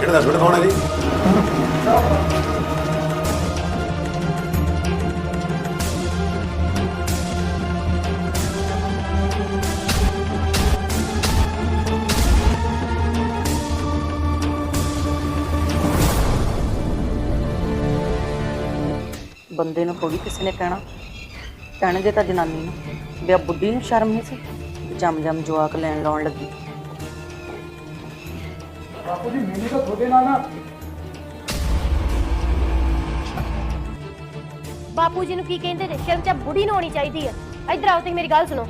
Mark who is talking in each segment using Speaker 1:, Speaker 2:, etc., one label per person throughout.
Speaker 1: ਕਿਹੜਾ ਦੱਸ ਬੇਟਾ ਕੌਣ ਹੈ ਜੀ?
Speaker 2: ਬੰਦੇ ਨੂੰ ਥੋੜੀ ਕਿਸੇ ਨੇ ਕਹਿਣਾ। ਕਹਿਣਗੇ ਤਾਂ ਜਨਾਨੀ ਨੂੰ। ਵੀ ਆ ਬੁੱਢੀ ਨੂੰ ਸ਼ਰਮ ਨਹੀਂ ਸੀ? ਜੰਮ ਜਮ ਜਵਾਕ ਲੈਣ ਲਾਉਣ ਲੱਗੀ।
Speaker 3: ਬਾਪੂ ਜੀ, ਮੈਨੂੰ ਤਾਂ ਤੁਹਾਡੇ ਨਾਲ ਨਾ
Speaker 4: ਬਾਪੂ ਜੀ ਨੂੰ ਕੀ ਕਹਿੰਦੇ ਨੇ? ਸ਼ਰਮ ਚ ਬੁੜੀ ਨੂੰ ਹੋਣੀ ਚਾਹੀਦੀ ਹੈ ਇੱਧਰ ਆਓ ਤੇ ਮੇਰੀ ਗੱਲ ਸੁਣੋ।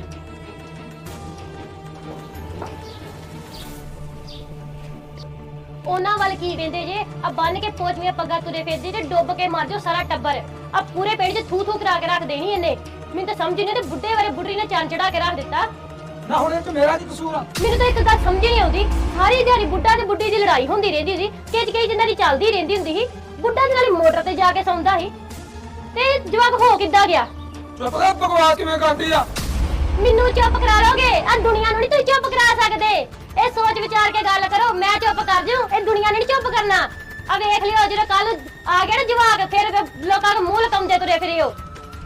Speaker 4: ਉਹਨਾਂ ਵੱਲ ਕੀ ਕਹਿੰਦੇ ਜੇ? ਆ ਬੰਨ ਕੇ ਪੋਚਵੀਆਂ ਪੱਗਾਂ ਤੁਰੇ ਫਿਰਦੇ ਜੇ, ਡੁੱਬ ਕੇ ਮਰ ਜਾਓ ਸਾਰਾ ਟੱਬਰ। ਆ ਪੂਰੇ ਪਿੰਡ 'ਚ ਥੂ ਥੂ ਕਰਾ ਕੇ ਰੱਖ ਦੇਣੀ ਇਹਨੇ। ਮੈਨੂੰ ਤਾਂ ਸਮਝ ਨਹੀਂ ਤੇ ਬੁੱਢੇ ਵਾਲੇ ਬੁੱਢੀ ਨੇ ਚੰਨ ਚੜਾ ਕੇ ਰੱਖ ਦਿੱਤਾ।
Speaker 3: ਨਾ ਹੁਣ ਇਹ ਚ ਮੇਰਾ ਕੀ ਕਸੂਰ ਆ?
Speaker 4: ਮੈਨੂੰ ਤਾਂ ਇੱਕ ਗੱਲ ਸਮਝ ਨਹੀਂ ਆਉਂਦੀ। ਸਾਰੀ ਦਿਹਾੜੀ ਬੁੱਢਾ ਤੇ ਬੁੱਢੀ ਦੀ ਲੜਾਈ ਹੁੰਦੀ ਰਹਿੰਦੀ ਸੀ। ਕਿਚ ਕਈ ਜਿੰਨਾਂ ਦੀ ਚੱਲਦੀ ਰਹਿੰਦੀ ਹੁੰਦੀ ਸੀ। ਬੁੱਢਾ ਦੇ ਨਾਲ ਮੋਟਰ ਤੇ ਜਾ ਕੇ ਸੌਂਦਾ ਸੀ। ਤੇ ਜਵਾਕ ਹੋ ਕਿੱਦਾਂ ਗਿਆ?
Speaker 3: ਚੁੱਪ ਕਰ ਬਕਵਾਸ ਕਿਵੇਂ ਕਰਦੀ ਆ?
Speaker 4: ਮੈਨੂੰ ਚੁੱਪ ਕਰਾ ਲੋਗੇ ਆ ਦੁਨੀਆ ਨੂੰ ਨਹੀਂ ਤੁਸੀਂ ਚੁੱਪ ਕਰਾ ਸਕਦੇ। ਇਹ ਸੋਚ ਵਿਚਾਰ ਕੇ ਗੱਲ ਕਰੋ ਮੈਂ ਚੁੱਪ ਕਰ ਜੂ ਇਹ ਦੁਨੀਆ ਨੇ ਨਹੀਂ ਚੁੱਪ ਕਰਨਾ। ਆ ਵੇਖ ਲਿਓ ਜਦੋਂ ਕੱਲ ਆ ਗਿਆ ਨਾ ਜਵਾਕ ਫਿਰ ਲੋਕਾਂ ਨੂੰ ਮੂੰਹ ਲਕਾਉਂਦੇ ਤੁਰੇ ਫਿਰਿਓ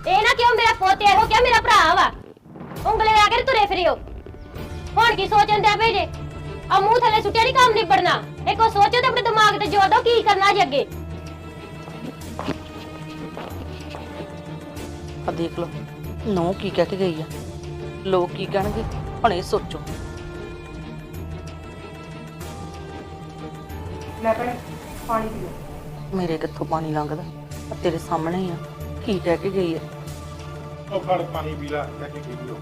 Speaker 4: ਇਹ ਨਾ ਕਿਉਂ ਮੇਰਾ ਪੋਤੇ ਇਹੋ ਕਿਹਾ ਮੇਰਾ ਭਰਾ ਵਾ। ਉਂਗਲੇ ਆ ਕੇ ਤੁਰੇ ਫਿਰਿਓ ਹੁਣ ਕੀ ਸੋਚਣ ਦੇ ਪਏ ਜੇ? ਆ ਮੂੰਹ ਥੱਲੇ ਸੁੱਟਿਆ ਨਹੀਂ ਕੰਮ ਨਿਬੜਨਾ? ਇੱਕੋ ਸੋਚੋ ਤੇ ਆਪਣੇ ਦਿਮਾਗ ਤੇ ਜੋਰ ਦਿਓ ਕੀ ਕਰਨਾ ਜੀ ਅੱਗੇ।
Speaker 2: ਆ ਦੇਖ ਲਓ ਨੋ ਕੀ ਕਹਿ ਕੇ ਗਈ ਆ। ਲੋਕ ਕੀ ਕਹਿਣਗੇ? ਹੁਣ ਇਹ ਸੋਚੋ।
Speaker 5: ਲੈ ਭੈਣੇ ਪਾਣੀ ਪੀਓ
Speaker 2: ਮੇਰੇ ਕਿੱਥੋਂ ਪਾਣੀ ਲੰਘਦਾ? ਆ ਤੇਰੇ ਸਾਹਮਣੇ ਹੀ ਆ। ਕੀ ਕਹਿ ਕੇ ਗਈ ਆ?
Speaker 1: ਉਹ ਫੜ ਪਾਣੀ ਪੀ ਲੈ ਲੈ ਕੇ ਪੀ ਲਿਓ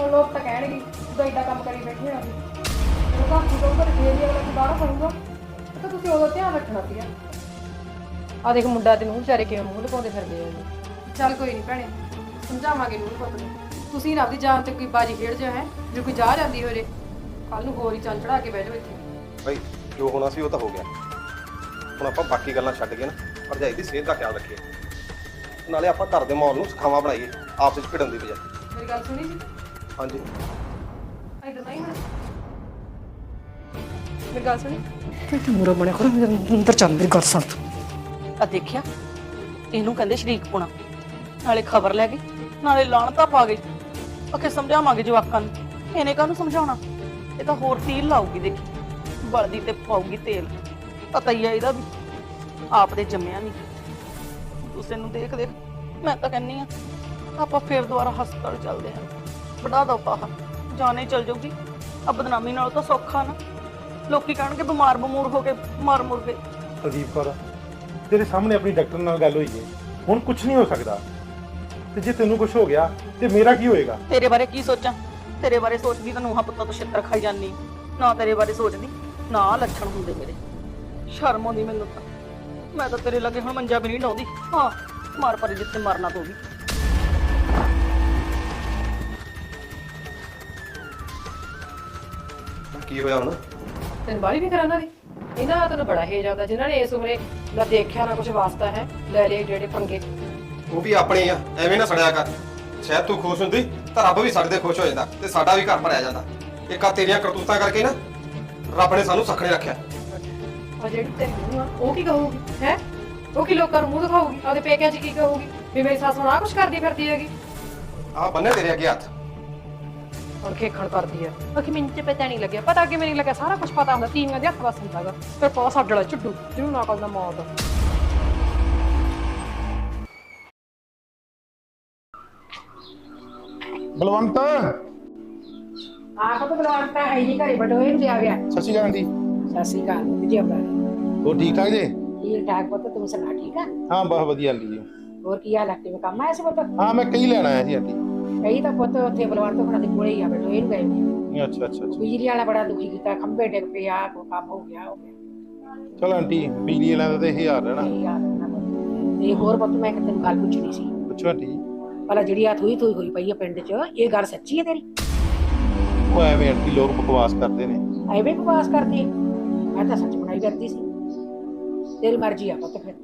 Speaker 5: ਹੁਣ ਲੋਕ ਤਾਂ ਕਹਿਣਗੇ ਤੂੰ ਏਦਾਂ ਕੰਮ ਕਰੀ ਬੈਠੇ ਆ ਜਦੋਂ ਬਾਪੂ ਤੋਂ ਪਰ ਫੇਰ ਵੀ ਅਗਲਾ ਦੁਬਾਰਾ ਕਰੂਗਾ ਤਾਂ ਤੁਸੀਂ ਉਦੋਂ ਧਿਆਨ ਰੱਖਣਾ ਸੀਗਾ। ਆ ਦੇਖ ਮੁੰਡਾ ਤੇ ਨੂੰ ਵਿਚਾਰੇ ਕਿਵੇਂ ਮੂੰਹ ਲਪਾਉਂਦੇ ਫਿਰਦੇ ਆ ਜੀ। ਚੱਲ ਕੋਈ ਨਹੀਂ ਭੈਣੇ ਸਮਝਾਵਾਂਗੇ ਨੂੰ ਪੁੱਤ ਨੂੰ। ਤੁਸੀਂ ਨਾ ਆਪਦੀ ਜਾਨ ਤੇ ਕੋਈ ਬਾਜੀ ਖੇਡ ਜਾ ਹੈ? ਜੇ ਕੋਈ ਜਾ ਜਾਂਦੀ ਹੋਰੇ ਕੱਲ ਨੂੰ ਹੋਰ ਹੀ ਚੰਨ ਚੜਾ ਕੇ ਬਹਿ ਜਾਓ ਇੱਥੇ।
Speaker 1: ਭਾਈ ਜੋ ਹੋਣਾ ਸੀ ਉਹ ਤਾਂ ਹੋ ਗਿਆ। ਹੁਣ ਆਪਾਂ ਬਾਕੀ ਗੱਲਾਂ ਛੱਡ ਕੇ ਨਾ ਭਰਜਾਈ ਦੀ ਸਿਹਤ ਦਾ ਖਿਆਲ ਰੱਖੀਏ। ਨਾਲੇ ਆਪਾਂ ਘਰ ਦੇ ਮਾਹੌਲ ਨੂੰ ਸਖਾਵਾ ਬਣਾਈਏ ਆਪਸ ਵਿੱਚ ਭਿੜਨ ਦੀ ਬਜਾਏ।
Speaker 5: ਮੇਰੀ ਗੱਲ ਸੁਣੀ ਜੀ
Speaker 1: ਹਾਂਜੀ।
Speaker 5: ਇਦਾਂ ਨਹੀਂ ਹੋਣਾ ਮੇਰੀ ਗੱਲ ਸੁਣੀ। ਤੇ ਮੁਰਾ ਬਣੇ ਖੜਾ ਮੇਰੇ ਅੰਦਰ ਚੱਲ ਮੇਰੀ ਗੱਲ ਸੁਣ।
Speaker 2: ਆ ਦੇਖਿਆ? ਇਹਨੂੰ ਕਹਿੰਦੇ ਸ਼ਰੀਕ ਪੁਣਾ ਨਾਲੇ ਖਬਰ ਲੈ ਗਈ। ਨਾਲੇ ਲਾਣਤਾ ਪਾ ਗਈ। ਅਕੇ ਸਮਝਾਵਾਂਗੇ ਜਵਾਕਾਂ ਨੂੰ। ਇਹਨੇ ਕਾਹਨੂੰ ਸਮਝਾਉਣਾ? ਇਹ ਤਾਂ ਹੋਰ ਤੀਲ ਲਾਊਗੀ ਦੇਖੀ। ਬਲਦੀ ਤੇ ਪਾਊਗੀ ਤੇਲ। ਪਤਾ ਹੀ ਆ ਇਹਦਾ ਵੀ। ਆਪ ਦੇ ਜੰਮਿਆ ਨਹੀਂ। ਦੂਸਰੇ ਨੂੰ ਦੇਖ ਦੇਖ। ਮੈਂ ਤਾਂ ਕਹਿੰਨੀ ਆ ਆਪਾਂ ਫੇਰ ਦੁਬਾਰਾ ਹਸਪਤਾਲ ਚੱਲਦੇ ਹਾਂ। ਵਡਾ ਦੋ ਪਾਹਾ ਜਾਣੇ ਚਲ ਜਾਊਗੀ। ਆ ਬਦਨਾਮੀ ਨਾਲ ਤਾਂ ਸੌਖਾ ਨਾ। ਲੋਕੀ ਕਹਿਣਗੇ ਬਿਮਾਰ ਬਮੂਰ ਹੋ ਕੇ ਮਰ ਮੁਰ ਗਏ।
Speaker 6: ਕੁਲਦੀਪ ਕੌਰ ਤੇਰੇ ਸਾਹਮਣੇ ਆਪਣੀ ਡਾਕਟਰ ਨਾਲ ਗੱਲ ਹੋਈ ਹੈ ਹੁਣ ਕੁਝ ਨਹੀਂ ਹੋ ਸਕਦਾ। ਤੇ ਜੇ ਤੈਨੂੰ ਕੁਝ ਹੋ ਗਿਆ ਤੇ ਮੇਰਾ ਕੀ ਹੋਏਗਾ?
Speaker 2: ਤੇਰੇ ਬਾਰੇ ਕੀ ਸੋਚਾਂ? ਤੇਰੇ ਬਾਰੇ ਸੋਚਦੀ ਤਾਂ ਨੂੰਹਾਂ ਪੁੱਤਾਂ ਤੋਂ ਛਿੱਤਰ ਖਾਈ ਜਾਂਦੀ। ਨਾ ਤੇਰੇ ਬਾਰੇ ਸੋਚਦੀ ਨਾ ਲੱਛਣ ਹੁੰਦੇ ਮੇਰੇ। ਸ਼ਰਮ ਆਉਂਦੀ ਮੈਨੂੰ ਤਾਂ। ਮੈਂ ਤਾਂ ਤੇਰੇ ਲੱਗੇ ਹੁਣ ਮੰਜਾ ਵੀ ਨਹੀਂ ਡਾਉਂਦੀ। ਹਾਂ ਮਾਰ ਪਰ ਜਿੱਥੇ ਮਰਨਾ ਤੂੰ ਵੀ।
Speaker 1: ਕੀ ਹੋਇਆ ਹੁਣ?
Speaker 5: ਤੈਨੂੰ ਬਾਲੀ ਵੀ ਕਰਾਂਦਾ ਦੀ? ਇਹਨਾਂ ਦਾ ਤੈਨੂੰ ਬੜਾ ਹੇਜ ਆਉਂਦਾ ਜਿਨ੍ਹਾਂ ਨੇ ਇਸ ਉਮਰੇ ਨਾ ਦੇਖਿਆ ਨਾ ਕੁਝ ਵਾਸਤਾ ਹੈ ਲੈ ਲੈ ਜਿਹੜੇ ਪੰਗੇ।
Speaker 1: ਉਹ ਵੀ ਆਪਣੇ ਆ ਐਵੇਂ ਨਾ ਸੜਿਆ ਕਰ। ਸ਼ਾਇਦ ਤੂੰ ਖੁਸ਼ ਹੁੰਦੀ ਤਾਂ ਰੱਬ ਵੀ ਸਾਡੇ ਤੇ ਖੁਸ਼ ਹੋ ਜਾਂਦਾ ਤੇ ਸਾਡਾ ਵੀ ਘਰ ਭਰਿਆ ਜਾਂਦਾ। ਇੱਕ ਆ ਤੇਰੀਆਂ ਕਰਤੂਤਾਂ ਕਰਕੇ ਨਾ ਰੱਬ ਨੇ ਸਾਨੂੰ ਸਖਣੇ ਰੱਖਿਆ।
Speaker 5: ਆ ਜਿਹੜੀ ਤੇਰੀ ਆ ਉਹ ਕੀ ਕਹੂਗੀ ਹੈ? ਉਹ ਕੀ ਲੋਕਾਂ ਨੂੰ ਮੂੰਹ ਦਿਖਾਊਗੀ? ਆਪਦੇ ਪੇਕਿਆਂ 'ਚ ਕੀ ਕਹੂਗੀ? ਵੀ ਮੇਰੀ ਸੱਸ ਹੁਣ ਆ ਕੁਛ ਕਰਦੀ ਫਿਰਦੀ ਹੈਗੀ?
Speaker 1: ਆ ਬੰਨੇ ਤੇਰੇ ਅੱਗੇ ਹੱਥ।
Speaker 5: ਹੁਣ ਖੇਖਣ ਕਰਦੀ ਆ। ਬਾਕੀ ਮੈਨੂੰ ਤੇ ਪਤਾ ਨਹੀਂ ਲੱਗਿਆ। ਪਤਾ ਕਿ ਮੈਨੂੰ ਨਹੀਂ ਲੱਗਿਆ ਸਾਰਾ ਕੁਝ ਪਤਾ ਹੁੰਦਾ ਤੀਵੀਆਂ ਦੇ ਹੱਥ ਵਸ ਹੁੰਦਾਗਾ ਫਿਰ ਪਾ ਸਾਡੇ ਵਾਲਾ ਝੁੱਡੂ ਜਿਹਨੂੰ ਨਾ ਕਰਦਾ ਮੌਤ।
Speaker 6: ਬਲਵੰਤ?
Speaker 7: ਆਪ ਤੋਂ ਬਲਵਾਨ ਤਾਂ ਹੈ ਨਹੀਂ ਘਰੇ ਬਟੋਏ ਤੇ ਆ ਗਿਆ।
Speaker 6: ਸਤਿ ਸ਼੍ਰੀ ਅਕਾਲ ਆਂਟੀ
Speaker 7: ਸਤਿ ਸ਼੍ਰੀ ਅਕਾਲ ਜੀ ਆਪਣਾ।
Speaker 6: ਹੋਰ ਠੀਕ ਠਾਕ ਜੀ?
Speaker 7: ਠੀਕ ਠਾਕ ਪੁੱਤ ਤੂੰ ਸੁਣਾ ਠੀਕ ਆ?
Speaker 6: ਹਾਂ ਬਹੁਤ ਵਧੀਆ ਆਂਟੀ ਜੀ।
Speaker 7: ਹੋਰ ਕੀ ਹਾਲ ਆ ਕਿਵੇਂ ਕੰਮ ਆਇਆ ਸੀ ਪੁੱਤ?
Speaker 6: ਹਾਂ ਮੈਂ ਕਈ ਲੈਣ ਆਇਆ ਸੀ ਆਂਟੀ
Speaker 7: ਕਈ ਤਾਂ ਪੁੱਤ ਉੱਥੇ ਬਲਵਾਨ ਤੋਂ ਦੇ ਕੋਲੇ ਹੀ ਆ ਬਟੋਏ ਨੂੰ ਗਏ। ਨੇ
Speaker 6: ਅੱਛਾ ਅੱਛਾ ਅੱਛਾ।
Speaker 7: ਬਿਜਲੀ ਵਾਲਾ ਬੜਾ ਦੁਖੀ ਕੀਤਾ ਖੰਭੇ ਡਿੱਗ ਪਿਆ ਕੋ ਕੰਮ ਹੋ ਗਿਆ ਹੋ ਗਿਆ।
Speaker 6: ਚਲ ਆਂਟੀ ਬਿਜਲੀ ਵਾਲਿਆਂ ਦਾ ਤੇ ਇਹ ਹਾਲ ਨਾ
Speaker 7: ਇਹ ਯਾਦ ਨਾ ਪੁੱਤ। ਤੇ ਹੋਰ ਪੁੱਤ ਮੈਂ ਕਿ ਤੈਨੂੰ ਗੱਲ ਪੁੱਛਣੀ ਸੀ।
Speaker 6: ਪੁੱਛੋ ਆਂਟੀ। ਜੀ
Speaker 7: ਭਲਾ ਜਿਹੜੀ ਆ ਥੋਈ ਥੋਈ ਹੋਈ ਪਈ ਆ ਪਿੰਡ 'ਚ ਇਹ ਗੱਲ ਸੱਚੀ ਹੈ ਤੇਰੀ?
Speaker 6: ਉਹ ਐਵੇਂ ਆਂਟੀ ਲੋਕ ਬਕਵਾਸ ਕਰਦੇ ਨੇ।
Speaker 7: ਐਵੇਂ ਬਕਵਾਸ ਕਰਦੀ? ਮੈਂ ਤਾਂ ਸੱਚ ਬਣਾਈ ਕਰਦੀ ਸੀ। ਤੇਰੀ ਮਰਜ਼ੀ ਆ ਪੁੱਤ ਫਿਰ।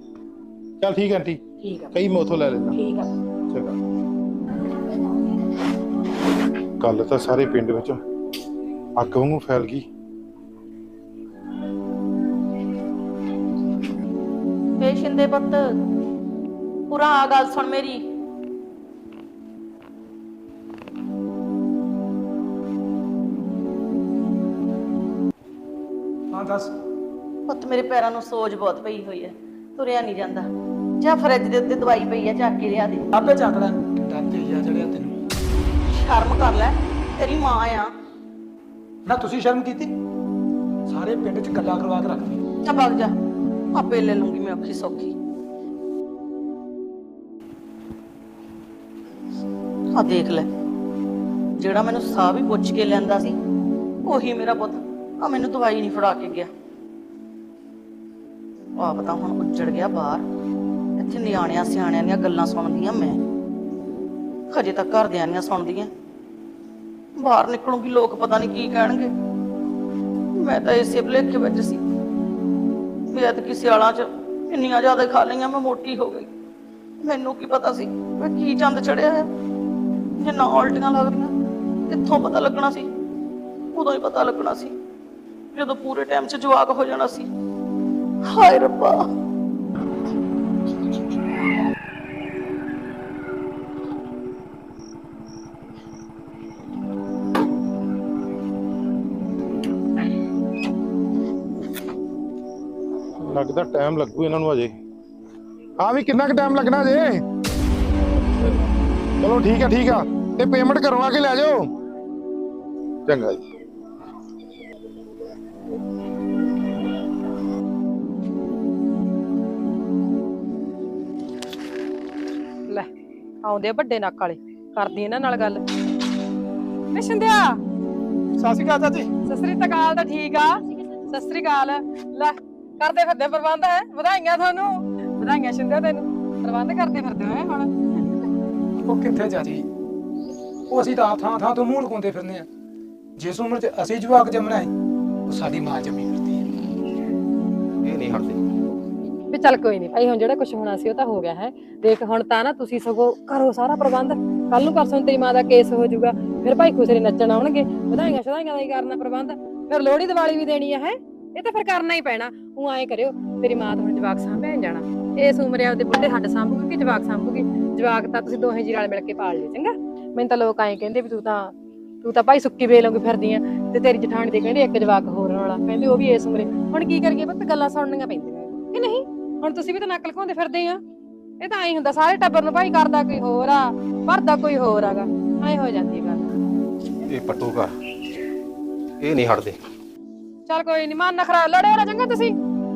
Speaker 6: ਚਲ ਠੀਕ ਆਂਟੀ।
Speaker 7: ਠੀਕ ਆ।
Speaker 6: ਕਈ ਮੈਂ ਉੱਥੋਂ ਲੈ ਲੈਂਦਾ।
Speaker 7: ਠੀਕ ਆ।
Speaker 6: ਚੰਗਾ। ਗੱਲ ਤਾਂ ਸਾਰੇ ਪਿੰਡ ਵਿੱਚ ਅੱਗ ਵਾਂਗੂ ਫੈਲ ਗਈ।
Speaker 2: ਬੇ ਪੁੱਤ ਪੁਰਾ ਆ ਗੱਲ ਸੁਣ ਮੇਰੀ।
Speaker 3: ਹਾਂ ਦੱਸ।
Speaker 2: ਪੁੱਤ ਮੇਰੇ ਪੈਰਾਂ ਨੂੰ ਸੋਜ ਬਹੁਤ ਪਈ ਹੋਈ ਹੈ ਤੁਰਿਆ ਨਹੀਂ ਜਾਂਦਾ। ਜਾਂ ਫਰਿੱਜ ਦੇ ਉੱਤੇ ਦਵਾਈ ਪਈ ਹੈ ਚੱਕ ਕੇ ਲਿਆ ਦੇ।
Speaker 3: ਆਪੇ ਚੱਕ ਲੈ। ਦਾਤੇ ਜਾ ਚੜਿਆ
Speaker 2: ਸ਼ਰਮ ਕਰ ਲੈ ਤੇਰੀ ਮਾਂ ਆ।
Speaker 3: ਨਾ ਤੁਸੀਂ ਸ਼ਰਮ ਕੀਤੀ? ਸਾਰੇ ਪਿੰਡ 'ਚ ਗੱਲਾਂ ਕਰਵਾ ਕੇ ਰੱਖਦੀ
Speaker 2: ਜਾ ਭੱਗ ਜਾ। ਆਪੇ ਲੈ ਲੂੰਗੀ ਮੈਂ ਔਖੀ ਸੌਖੀ। ਆ ਦੇਖ ਲੈ। ਜਿਹੜਾ ਮੈਨੂੰ ਸਾਹ ਵੀ ਪੁੱਛ ਕੇ ਲੈਂਦਾ ਸੀ ਉਹੀ ਮੇਰਾ ਪੁੱਤ। ਆ ਮੈਨੂੰ ਦਵਾਈ ਨਹੀਂ ਫੜਾ ਕੇ ਗਿਆ। ਆਪ ਤਾਂ ਹੁਣ ਉੱਜੜ ਗਿਆ ਬਾਹਰ। ਇੱਥੇ ਨਿਆਣਿਆਂ ਸਿਆਣਿਆਂ ਦੀਆਂ ਗੱਲਾਂ ਸੁਣਦੀਆਂ ਮੈਂ। ਹਜੇ ਤੱਕ ਘਰਦਿਆਂ ਦੀਆਂ ਸੁਣਦੀਆਂ। ਬਾਹਰ ਨਿਕਲੂੰਗੀ, ਲੋਕ ਪਤਾ ਨਹੀਂ ਕੀ ਕਹਿਣਗੇ। ਮੈਂ ਤਾਂ ਇਸੇ ਭੁਲੇਖੇ ਵਿੱਚ ਸੀ। ਵੀ ਐਤਕੀ ਸਿਆਲਾਂ 'ਚ ਇੰਨੀਆਂ ਜ਼ਿਆਦਾ ਖਾ ਲਈਆਂ, ਮੈਂ ਮੋਟੀ ਹੋ ਗਈ। ਮੈਨੂੰ ਕੀ ਪਤਾ ਸੀ ਮੈਂ ਕੀ ਚੰਦ ਚੜਿਆ ਹੈ। ਜੇ ਨਾ ਉਲਟੀਆਂ ਲੱਗਦੀਆਂ, ਕਿੱਥੋਂ ਪਤਾ ਲੱਗਣਾ ਸੀ? ਉਦੋਂ ਹੀ ਪਤਾ ਲੱਗਣਾ ਸੀ। ਜਦੋਂ ਪੂਰੇ ਟਾਈਮ 'ਚ ਜਵਾਕ ਹੋ ਜਾਣਾ ਸੀ। ਹਾਏ ਰੱਬਾ!
Speaker 6: ਲੱਗਦਾ ਟਾਈਮ ਲੱਗੂ ਇਹਨਾਂ ਨੂੰ ਅਜੇ ਹਾਂ ਵੀ ਕਿੰਨਾ ਕੁ ਟਾਈਮ ਲੱਗਣਾ ਜੇ? ਚਲੋ ਠੀਕ ਆ ਠੀਕ ਆ। ਤੇ ਪੇਮੈਂਟ ਕਰਵਾ ਕੇ ਲੈ ਜਾਓ। ਚੰਗਾ ਜੀ।
Speaker 5: ਲੈ ਆਉਂਦੇ ਆ ਵੱਡੇ ਨੱਕ ਵਾਲੇ। ਕਰਦੀ ਇਹਨਾਂ ਨਾਲ ਗੱਲ। ਵੇ ਸ਼ਿੰਦਿਆ।
Speaker 3: ਸਤਿ ਸ਼੍ਰੀ ਅਕਾਲ ਚਾਚੀ।
Speaker 5: ਸਤਿ ਸ੍ਰੀ ਅਕਾਲ ਤਾਂ ਠੀਕ ਆ। ਸਤਿ ਸ੍ਰੀ ਅਕਾਲ। ਲੈ। ਕਰਦੇ ਫਿਰਦੇ ਪ੍ਰਬੰਧ ਹੈ? ਵਧਾਈਆਂ ਤੁਹਾਨੂੰ। ਵਧਾਈਆਂ ਸ਼ਿੰਦਿਆ ਤੈਨੂੰ। ਪ੍ਰਬੰਧ ਕਰਦੇ ਫਿਰਦੇ ਹੋ ਹੈਂ ਹੁਣ।
Speaker 3: ਉਹ ਕਿੱਥੇ ਚਾਚੀ ਉਹ ਅਸੀਂ ਤਾਂ ਥਾਂ ਥਾਂ ਤੋਂ ਮੂੰਹ ਲਗਾਉਂਦੇ ਫਿਰਨੇ ਆ। ਜਿਸ ਉਮਰ 'ਚ ਅਸੀਂ ਜਵਾਕ ਜੰਮਣਾ ਹੈ ਉਹ ਸਾਡੀ ਮਾਂ ਜੰਮੀ ਫਿਰਦੀ ਹੈ।
Speaker 1: ਇਹ ਨਹੀਂ ਹਟਦੇ।
Speaker 5: ਵੀ ਚੱਲ ਕੋਈ ਨਹੀਂ ਭਾਈ ਹੁਣ ਜਿਹੜਾ ਕੁਝ ਹੋਣਾ ਸੀ ਉਹ ਤਾਂ ਹੋ ਗਿਆ ਹੈ। ਦੇਖ ਹੁਣ ਤਾਂ ਨਾ ਤੁਸੀਂ ਸਗੋਂ ਕਰੋ ਸਾਰਾ ਪ੍ਰਬੰਧ। ਕੱਲ ਨੂੰ ਪਰਸੋਂ ਤੇਰੀ ਮਾਂ ਦਾ ਕੇਸ ਹੋ ਜਾਊਗਾ। ਫਿਰ ਭਾਈ ਖੁਸਰੇ ਨੱਚਣ ਆਉਣਗੇ। ਵਧਾਈਆਂ ਸ਼ਧਾਈਆਂ ਦਾ ਹੀ ਕਰਨਾ ਪ੍ਰਬੰਧ। ਫਿਰ ਲੋਹੜੀ ਦੀਵਾਲੀ ਵੀ ਦੇਣੀ ਆ ਹੈ। ਇਹ ਤਾਂ ਫਿਰ ਕਰਨਾ ਹੀ ਪੈਣਾ। ਉਹ ਐਂ ਕਰਿਓ ਤੇਰੀ ਮਾਂ ਤਾਂ ਹੁਣ ਜਵਾਕ ਸਾਂਭਿਆ ਜਾਣਾ। ਇਸ ਉਮਰੇ ਉਹਦੇ ਬੁੱਢੇ ਹੱਡ ਸਾਂਭੂਗੀ ਕਿ ਜਵਾਕ ਸਾਂਭੂਗੀ? ਜਵਾਕ ਤਾਂ ਤੁਸੀਂ ਦੋਹੇ ਜੀ ਨਾਲ ਮਿਲ ਕੇ ਪਾਲ ਲਿਓ, ਚੰਗਾ? ਮੈਨੂੰ ਤਾਂ ਲੋਕ ਐਂ ਕਹਿੰਦੇ ਵੀ ਤੂੰ ਤਾਂ ਤੂੰ ਤਾਂ ਭਾਈ ਸੁੱਕੀ ਵੇਲੋਂਗੀ ਫਿਰਦੀ ਆ ਤੇ ਤੇਰੀ ਜਠਾਣੀ ਦੇ ਕਹਿੰਦੇ ਇੱਕ ਜਵਾਕ ਹੋਰ ਵਾਲਾ ਕਹਿੰਦੇ ਉਹ ਵੀ ਇਸ ਉਮਰੇ। ਹੁਣ ਕੀ ਕਰੀਏ ਪੁੱਤ, ਗੱਲਾਂ ਸੁਣਨੀਆਂ ਪੈਂਦੀਆਂ। ਕਿ ਨਹੀਂ? ਹੁਣ ਤੁਸੀਂ ਵੀ ਤਾਂ ਨਕਲ ਘਾਉਂਦੇ ਫਿਰਦੇ ਆ। ਇਹ ਤਾਂ ਐਂ ਹੁੰਦਾ, ਸਾਰੇ ਟੱਬਰ ਨੂੰ ਭਾਈ ਕਰਦਾ ਕੋਈ ਹੋਰ ਆ, ਭਰਦਾ ਕੋਈ ਹੋਰ ਆਗਾ। ਐਂ ਹੋ ਜਾਂਦੀ ਗੱਲ।
Speaker 1: ਇਹ ਪੱਟੂਗਾ। ਇਹ ਨਹੀਂ ਹਟਦੇ।
Speaker 5: ਚੱਲ ਕੋਈ ਨਹੀਂ ਮਨ ਨਾ ਖਰਾ ਲੜੇ ਨਾ ਚੰਗਾ ਤੁਸੀਂ।